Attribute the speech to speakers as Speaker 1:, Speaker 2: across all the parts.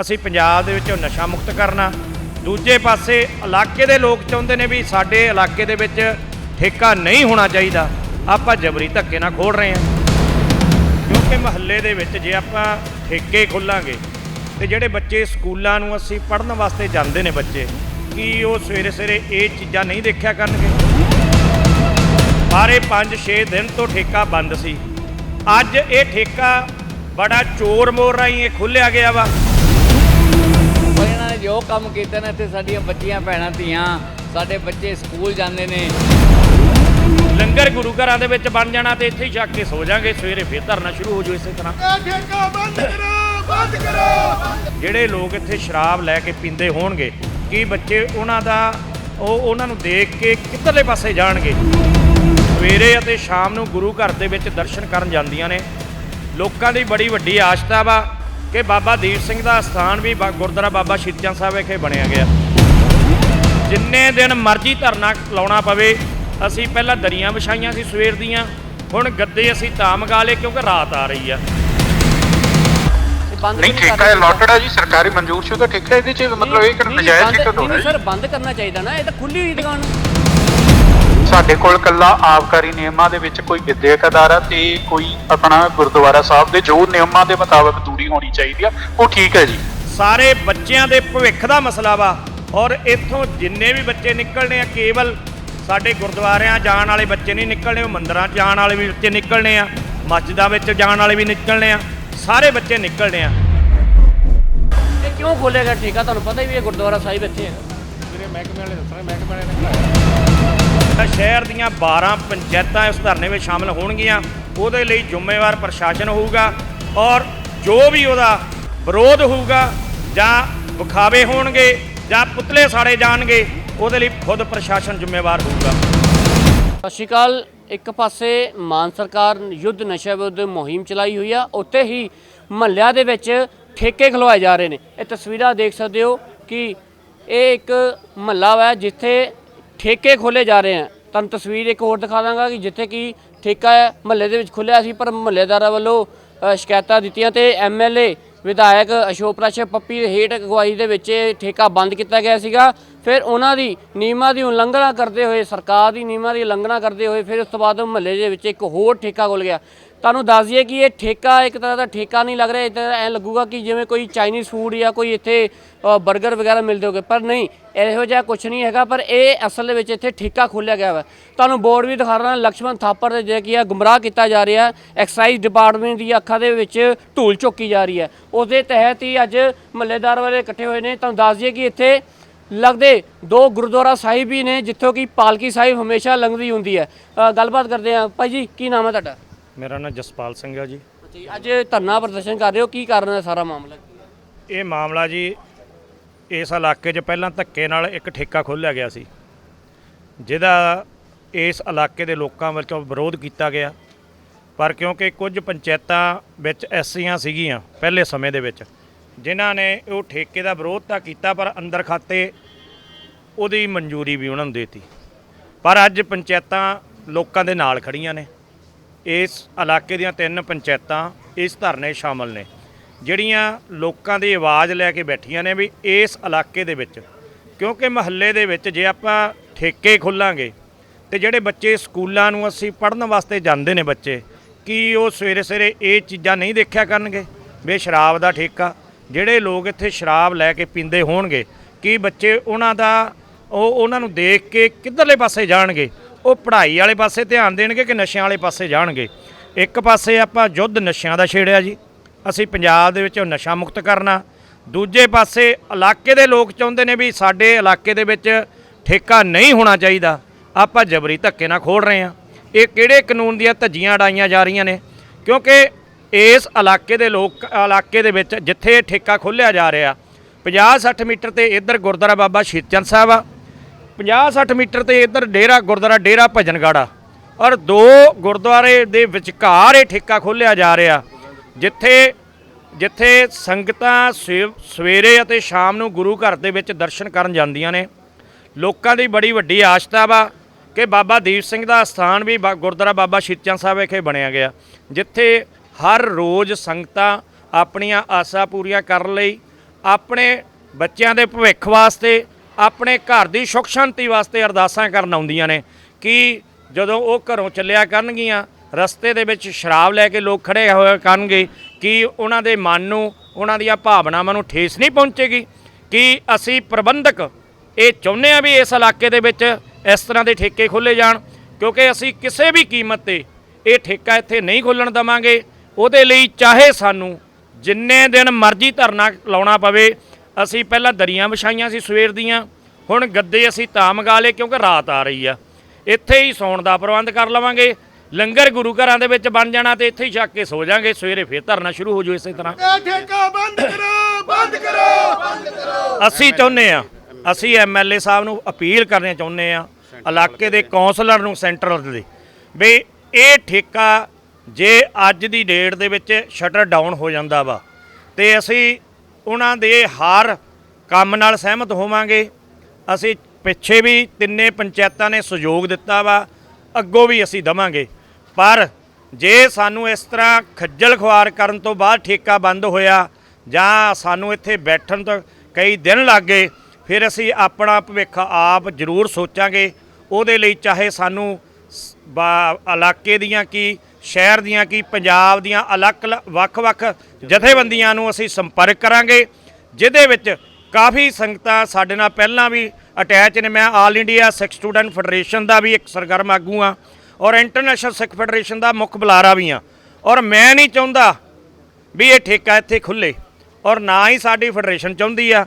Speaker 1: ਅਸੀਂ ਪੰਜਾਬ ਦੇ ਵਿੱਚੋਂ ਨਸ਼ਾ ਮੁਕਤ ਕਰਨਾ। ਦੂਜੇ ਪਾਸੇ ਇਲਾਕੇ ਦੇ ਲੋਕ ਚਾਹੁੰਦੇ ਨੇ ਵੀ ਸਾਡੇ ਇਲਾਕੇ ਦੇ ਵਿੱਚ ਠੇਕਾ ਨਹੀਂ ਹੋਣਾ ਚਾਹੀਦਾ। ਆਪਾਂ ਜਬਰੀ ਧੱਕੇ ਨਾਲ ਖੋਲ ਰਹੇ ਹਾਂ। ਕਿਉਂਕਿ ਮਹੱਲੇ ਦੇ ਵਿੱਚ ਜੇ ਆਪਾਂ ਠੇਕੇ ਖੋਲਾਂਗੇ, ਤੇ ਜਿਹੜੇ ਬੱਚੇ ਸਕੂਲਾਂ ਨੂੰ ਅਸੀਂ ਪੜ੍ਹਨ ਵਾਸਤੇ ਜਾਂਦੇ ਨੇ ਬੱਚੇ, ਕੀ ਉਹ ਸਵੇਰੇ ਸਵੇਰੇ ਇਹ ਚੀਜ਼ਾਂ ਨਹੀਂ ਦੇਖਿਆ ਕਰਨਗੇ? ਸਾਰੇ 5-6 ਦਿਨ ਤੋਂ ਠੇਕਾ ਬੰਦ ਸੀ। ਅੱਜ ਇਹ ਠੇਕਾ ਬੜਾ ਚੋਰ ਮੋਰ ਰਾਹੀਂ ਇਹ ਖੁੱਲਿਆ ਗਿਆ ਵਾ।
Speaker 2: ਜੋ ਕੰਮ ਕੀਤੇ ਨੇ, ਇੱਥੇ ਸਾਡੀਆਂ ਬੱਚੀਆਂ, ਭੈਣਾਂ, ਧੀਆਂ, ਸਾਡੇ ਬੱਚੇ ਸਕੂਲ ਜਾਂਦੇ ਨੇ।
Speaker 1: ਲੰਗਰ ਗੁਰੂ ਘਰਾਂ ਦੇ ਵਿੱਚ ਬਣ ਜਾਣਾ ਤੇ ਇੱਥੇ ਹੀ ਛੱਕ ਕੇ ਸੋ ਜਾਾਂਗੇ, ਸਵੇਰੇ ਫੇਰ ਧਰਨਾ ਸ਼ੁਰੂ ਹੋ ਜਾਊ ਇਸੇ ਤਰ੍ਹਾਂ।
Speaker 3: ਇਹ ਠੇਕਾ ਬੰਦ ਕਰੋ ਬੰਦ ਕਰੋ
Speaker 1: ਜਿਹੜੇ ਲੋਕ ਇੱਥੇ ਸ਼ਰਾਬ ਲੈ ਕੇ ਪੀਂਦੇ ਹੋਣਗੇ, ਕੀ ਬੱਚੇ ਉਹਨਾਂ ਦਾ, ਉਹ ਉਹਨਾਂ ਨੂੰ ਦੇਖ ਕੇ ਕਿੱਧਰਲੇ ਪਾਸੇ ਜਾਣਗੇ? ਸਵੇਰੇ ਅਤੇ ਸ਼ਾਮ ਨੂੰ ਗੁਰੂ ਘਰ ਦੇ ਵਿੱਚ ਦਰਸ਼ਨ ਕਰਨ ਜਾਂਦੀਆਂ ਨੇ। ਲੋਕਾਂ ਦੀ ਬੜੀ ਵੱਡੀ ਆਸਥਾ ਵਾ। ਕਿ ਬਾਬਾ ਦੀਪ ਸਿੰਘ ਦਾ ਸਥਾਨ ਵੀ ਗੁਰਦੁਆਰਾ ਬਾਬਾ ਸ਼ੀਤਿਆਂ ਸਾਹਿਬ ਵਿਖੇ ਬਣਿਆ ਗਿਆ। ਜਿੰਨੇ ਦਿਨ ਮਰਜ਼ੀ ਧਰਨਾ ਲਾਉਣਾ ਪਵੇ ਅਸੀਂ ਪਹਿਲਾਂ ਦਰੀਆਂ ਵਿਛਾਈਆਂ ਸੀ ਸਵੇਰ ਦੀਆਂ ਹੁਣ ਗੱਦੇ ਅਸੀਂ ਤਾਂ ਮੰਗਾ ਲਏ ਕਿਉਂਕਿ ਰਾਤ ਆ ਰਹੀ ਆ।
Speaker 4: ਨਹੀਂ ਠੇਕਾ ਅਲਾਟਡ ਹੈ ਜੀ ਸਰਕਾਰੀ ਮਨਜ਼ੂਰ ਸ਼ੁਦਾ ਠੇਕਾ ਇਹਦੇ ਚ ਮਤਲਬ ਇਹ ਕਿ ਨਜਾਇਜ਼ ਠੇਕਾ ਤੋਂ
Speaker 2: ਨਹੀਂ ਸਰ ਬੰਦ ਕਰਨਾ ਚਾਹੀਦਾ ਨਾ ਇਹ ਤਾਂ ਖੁੱਲੀ ਹੋਈ ਦੁਕਾਨ।
Speaker 4: ਸਾਡੇ ਕੋਲ ਕੱਲਾ ਆਬਕਾਰੀ ਨਿਯਮਾਂ ਦੇ ਵਿੱਚ ਕੋਈ ਵਿਦਿਅਕ ਅਦਾਰਾ ਤੇ ਕੋਈ ਆਪਣਾ ਗੁਰਦੁਆਰਾ ਸਾਹਿਬ ਦੇ ਜੋ ਨਿਯਮਾਂ ਦੇ ਮੁਤਾਬਕ ਦੂਰੀ ਹੋਣੀ ਚਾਹੀਦੀ ਆ। ਉਹ ਠੀਕ ਹੈ ਜੀ।
Speaker 1: ਸਾਰੇ ਬੱਚਿਆਂ ਦੇ ਭਵਿੱਖ ਦਾ ਮਸਲਾ ਵਾ ਔਰ ਇੱਥੋਂ ਜਿੰਨੇ ਵੀ ਬੱਚੇ ਨਿਕਲਣੇ ਆ ਕੇਵਲ ਸਾਡੇ ਗੁਰਦੁਆਰਿਆਂ ਜਾਣ ਵਾਲੇ ਬੱਚੇ ਨਹੀਂ ਨਿਕਲਣੇ ਉਹ ਮੰਦਰਾਂ 'ਚ ਜਾਣ ਵਾਲੇ ਵੀ ਬੱਚੇ ਨਿਕਲਣੇ ਆ ਮਸਜਿਦਾਂ ਵਿੱਚ ਜਾਣ ਵਾਲੇ ਵੀ ਨਿਕਲਣੇ ਆ ਸਾਰੇ ਬੱਚੇ ਨਿਕਲਣੇ ਆ।
Speaker 2: ਇਹ ਕਿਉਂ ਠੇਕਾ ਤੁਹਾਨੂੰ ਪਤਾ ਹੀ ਵੀ ਇਹ ਗੁਰਦੁਆਰਾ ਸਾਹਿਬ ਇੱਥੇ ਹੈ।
Speaker 1: ਤਾਂ ਸ਼ਹਿਰ ਦੀਆਂ 12 ਪੰਚਾਇਤਾਂ ਇਸ ਧਰਨੇ ਵਿੱਚ ਸ਼ਾਮਲ ਹੋਣਗੀਆਂ ਉਹਦੇ ਲਈ ਜ਼ਿੰਮੇਵਾਰ ਪ੍ਰਸ਼ਾਸਨ ਹੋਊਗਾ ਔਰ ਜੋ ਵੀ ਉਹਦਾ ਵਿਰੋਧ ਹੋਊਗਾ ਜਾਂ ਵਿਖਾਵੇ ਹੋਣਗੇ ਜਾਂ ਪੁਤਲੇ ਸਾੜੇ ਜਾਣਗੇ, ਉਹਦੇ ਲਈ ਖੁਦ ਪ੍ਰਸ਼ਾਸਨ ਜ਼ਿੰਮੇਵਾਰ ਹੋਊਗਾ।
Speaker 2: ਸਤਿ ਸ਼੍ਰੀ ਅਕਾਲ। ਇੱਕ ਪਾਸੇ ਮਾਨ ਸਰਕਾਰ ਯੁੱਧ ਨਸ਼ਾ ਵਿਰੁੱਧ ਮੁਹਿੰਮ ਚਲਾਈ ਹੋਈ ਆ, ਉੱਥੇ ਹੀ ਮਹੱਲਿਆਂ ਦੇ ਵਿੱਚ ਠੇਕੇ ਖਲਵਾਏ ਜਾ ਰਹੇ ਨੇ। ਇਹ ਤਸਵੀਰਾਂ ਦੇਖ ਸਕਦੇ ਹੋ ਕਿ ਇਹ ਇੱਕ ਮਹੱਲਾ ਵਾ ਜਿੱਥੇ ਠੇਕੇ ਖੋਲੇ ਜਾ ਰਹੇ ਆ। ਤੁਹਾਨੂੰ ਤਸਵੀਰ ਇੱਕ ਹੋਰ ਦਿਖਾ ਦਾਂਗਾ ਕਿ ਜਿੱਥੇ ਕਿ ਠੇਕਾ ਮਹੱਲੇ ਦੇ ਵਿੱਚ ਖੁੱਲਿਆ ਸੀ, ਪਰ ਮਹੱਲੇਦਾਰਾਂ ਵੱਲੋਂ ਸ਼ਿਕਾਇਤਾਂ ਦਿੱਤੀਆਂ ਤੇ ਐਮਐਲਏ ਵਿਧਾਇਕ ਅਸ਼ੋਕ ਪ੍ਰਾਸ਼ਰ ਪੱਪੀ ਹੇਠ ਅਗਵਾਈ ਦੇ ਵਿੱਚ ਇਹ ਠੇਕਾ ਬੰਦ ਕੀਤਾ ਗਿਆ ਸੀਗਾ। ਫਿਰ ਉਹਨਾਂ ਦੀ ਨਿਯਮਾਂ ਦੀ ਉਲੰਘਣਾ ਕਰਦੇ ਹੋਏ, ਸਰਕਾਰ ਦੀ ਨਿਯਮਾਂ ਦੀ ਉਲੰਘਣਾ ਕਰਦੇ ਹੋਏ ਫਿਰ ਉਸ ਤੋਂ ਬਾਅਦ ਮਹੱਲੇ ਦੇ ਵਿੱਚ ਇੱਕ ਹੋਰ ਠੇਕਾ ਖੁੱਲ ਗਿਆ। ਤੁਹਾਨੂੰ ਦੱਸ ਦਈਏ ਕਿ ਇਹ ਠੇਕਾ ਇੱਕ ਤਰ੍ਹਾਂ ਦਾ ਠੇਕਾ ਨਹੀਂ ਲੱਗ ਰਿਹਾ ਇਹ ਤਾਂ ਐ ਲੱਗੂਗਾ ਕਿ ਜਿਵੇਂ ਕੋਈ ਚਾਈਨੀਜ਼ ਫੂਡ ਜਾਂ ਕੋਈ ਇੱਥੇ 버ਗਰ ਵਗੈਰਾ ਮਿਲਦੇ ਹੋਗੇ। ਪਰ ਨਹੀਂ, ਇਹੋ ਜਿਹਾ ਕੁਝ ਨਹੀਂ ਹੈਗਾ, ਪਰ ਇਹ ਅਸਲ ਦੇ ਵਿੱਚ ਇੱਥੇ ਠੇਕਾ ਖੋਲ੍ਹਿਆ ਗਿਆ ਵਾ। ਤੁਹਾਨੂੰ ਬੋਰਡ ਵੀ ਦਿਖਾ ਰਿਹਾ, ਲਕਸ਼ਮਣ ਥਾਪਰ ਦੇ ਜਿਹੜਾ ਕੀ ਆ ਗੁੰਮਰਾਹ ਕੀਤਾ ਜਾ ਰਿਹਾ ਐਕਸਾਈਜ਼ ਡਿਪਾਰਟਮੈਂਟ ਦੀ ਅੱਖਾਂ ਦੇ ਵਿੱਚ ਢੂਲ ਚੁੱਕੀ ਜਾ ਰਹੀ ਹੈ। ਉਸ ਦੇ ਤਹਿਤ ਹੀ ਅੱਜ ਮਹੱਲੇਦਾਰ ਵਾਲੇ ਇਕੱਠੇ ਹੋਏ ਨੇ। ਤੁਹਾਨੂੰ ਦੱਸ ਦਈਏ ਕਿ ਇੱਥੇ ਲੱਗਦੇ ਦੋ ਗੁਰਦੁਆਰਾ ਸਾਹਿਬ ਵੀ ਨੇ, ਜਿੱਥੋਂ ਕਿ ਪਾਲਕੀ ਸਾਹਿਬ ਹਮੇਸ਼ਾ ਲੰਘਦੀ ਹੁੰਦੀ ਹੈ। ਗੱਲਬਾਤ ਕਰਦੇ ਆ ਭਾਈ ਜੀ, ਕੀ ਨਾਮ ਹੈ ਤੁਹਾਡਾ?
Speaker 1: ਮੇਰਾ ਨਾਮ ਜਸਪਾਲ ਸਿੰਘ ਹੈ ਜੀ।
Speaker 2: ਜੀ, ਅੱਜ ਧਰਨਾ ਪ੍ਰਦਰਸ਼ਨ ਕਰ ਰਹੇ ਹੋ ਕੀ ਕਾਰਨ ਹੈ ਸਾਰਾ ਮਾਮਲਾ?
Speaker 1: ਇਹ ਮਾਮਲਾ ਜੀ ਇਸ ਇਲਾਕੇ 'ਚ ਪਹਿਲਾਂ ਧੱਕੇ ਨਾਲ ਇੱਕ ਠੇਕਾ ਖੋਲ੍ਹਿਆ ਗਿਆ ਸੀ ਜਿਹਦਾ ਇਸ ਇਲਾਕੇ ਦੇ ਲੋਕਾਂ ਵੱਲੋਂ ਵਿਰੋਧ ਕੀਤਾ ਗਿਆ ਪਰ ਕਿਉਂਕਿ ਕੁਝ ਪੰਚਾਇਤਾਂ ਵਿੱਚ ਐਸੀਆਂ ਸੀਗੀਆਂ ਪਹਿਲੇ ਸਮੇਂ ਦੇ ਵਿੱਚ ਜਿਨ੍ਹਾਂ ਨੇ ਉਹ ਠੇਕੇ ਦਾ ਵਿਰੋਧ ਤਾਂ ਕੀਤਾ ਪਰ ਅੰਦਰ ਖਾਤੇ ਉਹਦੀ ਮਨਜ਼ੂਰੀ ਵੀ ਉਹਨਾਂ ਨੂੰ ਦੇਤੀ। ਪਰ ਅੱਜ ਪੰਚਾਇਤਾਂ ਲੋਕਾਂ ਦੇ ਨਾਲ ਖੜੀਆਂ ਨੇ। ਇਸ ਇਲਾਕੇ ਦੀਆਂ ਤਿੰਨ ਪੰਚਾਇਤਾਂ ਇਸ ਧਰਨੇ ਸ਼ਾਮਲ ਨੇ। ਜਿਹੜੀਆਂ ਲੋਕਾਂ ਦੀ ਆਵਾਜ਼ ਲੈ ਕੇ ਬੈਠੀਆਂ ਨੇ ਵੀ ਇਸ ਇਲਾਕੇ ਦੇ ਵਿੱਚ। ਕਿਉਂਕਿ ਮਹੱਲੇ ਦੇ ਵਿੱਚ ਜੇ ਆਪਾਂ ਠੇਕੇ ਖੋਲਾਂਗੇ, ਤੇ ਜਿਹੜੇ ਬੱਚੇ ਸਕੂਲਾਂ ਨੂੰ ਅਸੀਂ ਪੜ੍ਹਨ ਵਾਸਤੇ ਜਾਂਦੇ ਨੇ ਬੱਚੇ, ਕੀ ਉਹ ਸਵੇਰੇ ਸਵੇਰੇ ਇਹ ਚੀਜ਼ਾਂ ਨਹੀਂ ਦੇਖਿਆ ਕਰਨਗੇ? ਵੀ ਸ਼ਰਾਬ ਦਾ ਠੇਕਾ। ਜਿਹੜੇ ਲੋਕ ਇੱਥੇ ਸ਼ਰਾਬ ਲੈ ਕੇ ਪੀਂਦੇ ਹੋਣਗੇ, ਕੀ ਬੱਚੇ ਉਹਨਾਂ ਦਾ, ਉਹ ਉਹਨਾਂ ਨੂੰ ਦੇਖ ਕੇ ਕਿੱਧਰਲੇ ਪਾਸੇ ਜਾਣਗੇ? ਉਹ ਪੜ੍ਹਾਈ ਵਾਲੇ ਪਾਸੇ ਧਿਆਨ ਦੇਣਗੇ ਕਿ ਨਸ਼ਿਆਂ ਵਾਲੇ ਪਾਸੇ ਜਾਣਗੇ? ਇੱਕ ਪਾਸੇ ਆਪਾਂ ਯੁੱਧ ਨਸ਼ਿਆਂ ਦਾ ਛੇੜਿਆ ਜੀ। ਅਸੀਂ ਪੰਜਾਬ ਦੇ ਵਿੱਚ ਨਸ਼ਾ ਮੁਕਤ ਕਰਨਾ। ਦੂਜੇ ਪਾਸੇ ਇਲਾਕੇ ਦੇ ਲੋਕ ਚਾਹੁੰਦੇ ਨੇ ਵੀ ਸਾਡੇ ਇਲਾਕੇ ਦੇ ਵਿੱਚ ਠੇਕਾ ਨਹੀਂ ਹੋਣਾ ਚਾਹੀਦਾ। ਆਪਾਂ ਜਬਰੀ ਧੱਕੇ ਨਾਲ ਖੋਲ ਰਹੇ ਹਾਂ। ਇਹ ਕਿਹੜੇ ਕਾਨੂੰਨ ਦੀਆਂ ਧੱਜੀਆਂ ਅਡਾਈਆਂ ਜਾ ਰਹੀਆਂ ਨੇ? ਕਿਉਂਕਿ ਇਸ ਇਲਾਕੇ ਦੇ ਲੋਕ, ਇਲਾਕੇ ਦੇ ਵਿੱਚ ਜਿੱਥੇ ਇਹ ਠੇਕਾ ਖੋਲ੍ਹਿਆ ਜਾ ਰਿਹਾ 50-60 ਮੀਟਰ ਤੇ ਇੱਧਰ ਗੁਰਦੁਆਰਾ ਬਾਬਾ ਸ਼ੀਤਚੰਦ ਸਾਹਿਬ ਆ। 50-60 ਮੀਟਰ ਤੇ ਇੱਧਰ ਡੇਰਾ ਗੁਰਦੁਆਰਾ, ਡੇਰਾ ਭਜਨਗਾੜਾ ਔਰ ਦੋ ਗੁਰਦੁਆਰੇ ਦੇ ਵਿਚਕਾਰ ਇਹ ਠੇਕਾ ਖੋਲ੍ਹਿਆ ਜਾ ਰਿਹਾ, ਜਿੱਥੇ ਜਿੱਥੇ ਸੰਗਤਾਂ ਸਵੇ- ਸਵੇਰੇ ਅਤੇ ਸ਼ਾਮ ਨੂੰ ਗੁਰੂ ਘਰ ਦੇ ਵਿੱਚ ਦਰਸ਼ਨ ਕਰਨ ਜਾਂਦੀਆਂ ਨੇ। ਲੋਕਾਂ ਦੀ ਬੜੀ ਵੱਡੀ ਆਸਥਾ ਵਾ ਕਿ ਬਾਬਾ ਦੀਪ ਸਿੰਘ ਦਾ ਸਥਾਨ ਵੀ ਬਾ- ਗੁਰਦੁਆਰਾ ਬਾਬਾ ਸ਼ੀਚਾਂ ਸਾਹਿਬ ਵਿਖੇ ਬਣਿਆ ਗਿਆ, ਜਿੱਥੇ ਹਰ ਰੋਜ਼ ਸੰਗਤਾਂ ਆਪਣੀਆਂ ਆਸਾਂ ਪੂਰੀਆਂ ਕਰਨ ਲਈ ਆਪਣੇ ਬੱਚਿਆਂ ਦੇ ਭਵਿੱਖ ਵਾਸਤੇ ਆਪਣੇ ਘਰ ਦੀ ਸੁੱਖ ਸ਼ਾਂਤੀ ਵਾਸਤੇ ਅਰਦਾਸਾਂ ਕਰਨ ਆਉਂਦੀਆਂ ਨੇ ਕਿ ਜਦੋਂ ਉਹ ਘਰੋਂ ਚੱਲਿਆ ਕਰਨਗੀਆਂ, ਰਸਤੇ ਦੇ ਵਿੱਚ ਸ਼ਰਾਬ ਲੈ ਕੇ ਲੋਕ ਖੜੇ ਹੋਏ ਕਰਨਗੇ ਕਿ ਉਹਨਾਂ ਦੇ ਮਨ ਨੂੰ, ਉਹਨਾਂ ਦੀਆਂ ਭਾਵਨਾਵਾਂ ਨੂੰ ਠੇਸ ਨਹੀਂ ਪਹੁੰਚੇਗੀ, ਕਿ ਅਸੀਂ ਪ੍ਰਬੰਧਕ ਇਹ ਚਾਹੁੰਦੇ ਆ ਵੀ ਇਸ ਇਲਾਕੇ ਦੇ ਵਿੱਚ ਇਸ ਤਰ੍ਹਾਂ ਦੇ ਠੇਕੇ ਖੋਲੇ ਜਾਣ, ਕਿਉਂਕਿ ਅਸੀਂ ਕਿਸੇ ਵੀ ਕੀਮਤ ਤੇ ਇਹ ਠੇਕਾ ਇੱਥੇ ਨਹੀਂ ਖੋਲਣ ਦਵਾਂਗੇ। ਉਹਦੇ ਲਈ ਚਾਹੇ ਸਾਨੂੰ ਜਿੰਨੇ ਦਿਨ ਮਰਜ਼ੀ ਧਰਨਾ ਲਾਉਣਾ ਪਵੇ ਅਸੀਂ ਪਹਿਲਾਂ ਦਰੀਆਂ ਵਿਛਾਈਆਂ ਸੀ ਸਵੇਰ ਦੀਆਂ ਹੁਣ ਗੱਦੇ ਅਸੀਂ ਤਾਂ ਮੰਗਾ ਲਏ ਕਿਉਂਕਿ ਰਾਤ ਆ ਰਹੀ ਆ। ਇੱਥੇ ਹੀ ਸੌਣ ਦਾ ਪ੍ਰਬੰਧ ਕਰ ਲਵਾਂਗੇ। ਲੰਗਰ ਗੁਰੂ ਘਰਾਂ ਦੇ ਵਿੱਚ ਬਣ ਜਾਣਾ ਤੇ ਇੱਥੇ ਹੀ ਛੱਕ ਕੇ ਸੋ ਜਾਾਂਗੇ। ਸਵੇਰੇ ਫੇਰ ਧਰਨਾ ਸ਼ੁਰੂ ਹੋ ਜੂ ਇਸੇ ਤਰ੍ਹਾਂ।
Speaker 3: ਇਹ ਠੇਕਾ ਬੰਦ ਕਰੋ ਬੰਦ ਕਰੋ। ਬੰਦ ਕਰੋ
Speaker 1: ਅਸੀਂ ਚਾਹੁੰਦੇ ਆ ਅਸੀਂ ਐਮਐਲਏ ਸਾਹਿਬ ਨੂੰ ਅਪੀਲ ਕਰਨੇ ਚਾਹੁੰਦੇ ਆ ਇਲਾਕੇ ਦੇ ਕੌਂਸਲਰ ਨੂੰ ਸੈਂਟਰਲ ਦੇ ਵੀ ਇਹ ਠੇਕਾ ਜੇ ਅੱਜ ਦੀ ਡੇਟ ਦੇ ਵਿੱਚ ਸ਼ਟਰ ਡਾਊਨ ਹੋ ਜਾਂਦਾ ਵਾ ਤੇ ਅਸੀਂ ਉਹਨਾਂ ਦੇ ਹਾਰ ਕੰਮ ਨਾਲ ਸਹਿਮਤ ਹੋਵਾਂਗੇ। ਅਸੀਂ ਪਿੱਛੇ ਵੀ ਤਿੰਨੇ ਪੰਚਾਇਤਾਂ ਨੇ ਸਹਿਯੋਗ ਦਿੱਤਾ ਵਾ, ਅੱਗੋਂ ਵੀ ਅਸੀਂ ਦਵਾਂਗੇ। ਪਰ ਜੇ ਸਾਨੂੰ ਇਸ ਤਰ੍ਹਾਂ ਖੱਜਲ ਖੁਆਰ ਕਰਨ ਤੋਂ ਬਾਅਦ ਠੇਕਾ ਬੰਦ ਹੋਇਆ ਜਾਂ ਸਾਨੂੰ ਇੱਥੇ ਬੈਠਣ ਤੋਂ ਕਈ ਦਿਨ ਲੱਗ ਗਏ, ਫਿਰ ਅਸੀਂ ਆਪਣਾ ਭਵਿੱਖ ਆਪ ਜ਼ਰੂਰ ਸੋਚਾਂਗੇ। ਉਹਦੇ ਲਈ ਚਾਹੇ ਸਾਨੂੰ ਸ- ਬਾ- ਇਲਾਕੇ ਦੀਆਂ ਕੀ ਸ਼ਹਿਰ ਦੀਆਂ ਕੀ ਪੰਜਾਬ ਦੀਆਂ ਅਲੱਗ ਅਲੱਗ ਵੱਖ-ਵੱਖ ਜਥੇਬੰਦੀਆਂ ਨੂੰ ਅਸੀਂ ਸੰਪਰਕ ਕਰਾਂਗੇ, ਜਿਹਦੇ ਵਿੱਚ ਕਾਫੀ ਸੰਗਤਾਂ ਸਾਡੇ ਨਾਲ ਪਹਿਲਾਂ ਵੀ ਅਟੈਚ ਨੇ। ਮੈਂ all India Sikh student federation ਦਾ ਵੀ ਇੱਕ ਸਰਗਰਮ ਆਗੂ ਆ ਔਰ ਇੰਟਰਨੈਸ਼ਨਲ ਸਿੱਖ ਫੈਡਰੇਸ਼ਨ ਦਾ ਮੁੱਖ ਬੁਲਾਰਾ ਵੀ ਆ ਔਰ ਮੈਂ ਨਹੀਂ ਚਾਹੁੰਦਾ ਵੀ ਇਹ ਠੇਕਾ ਇੱਥੇ ਖੁੱਲੇ ਔਰ ਨਾ ਹੀ ਸਾਡੀ ਫੈਡਰੇਸ਼ਨ ਚਾਹੁੰਦੀ ਆ।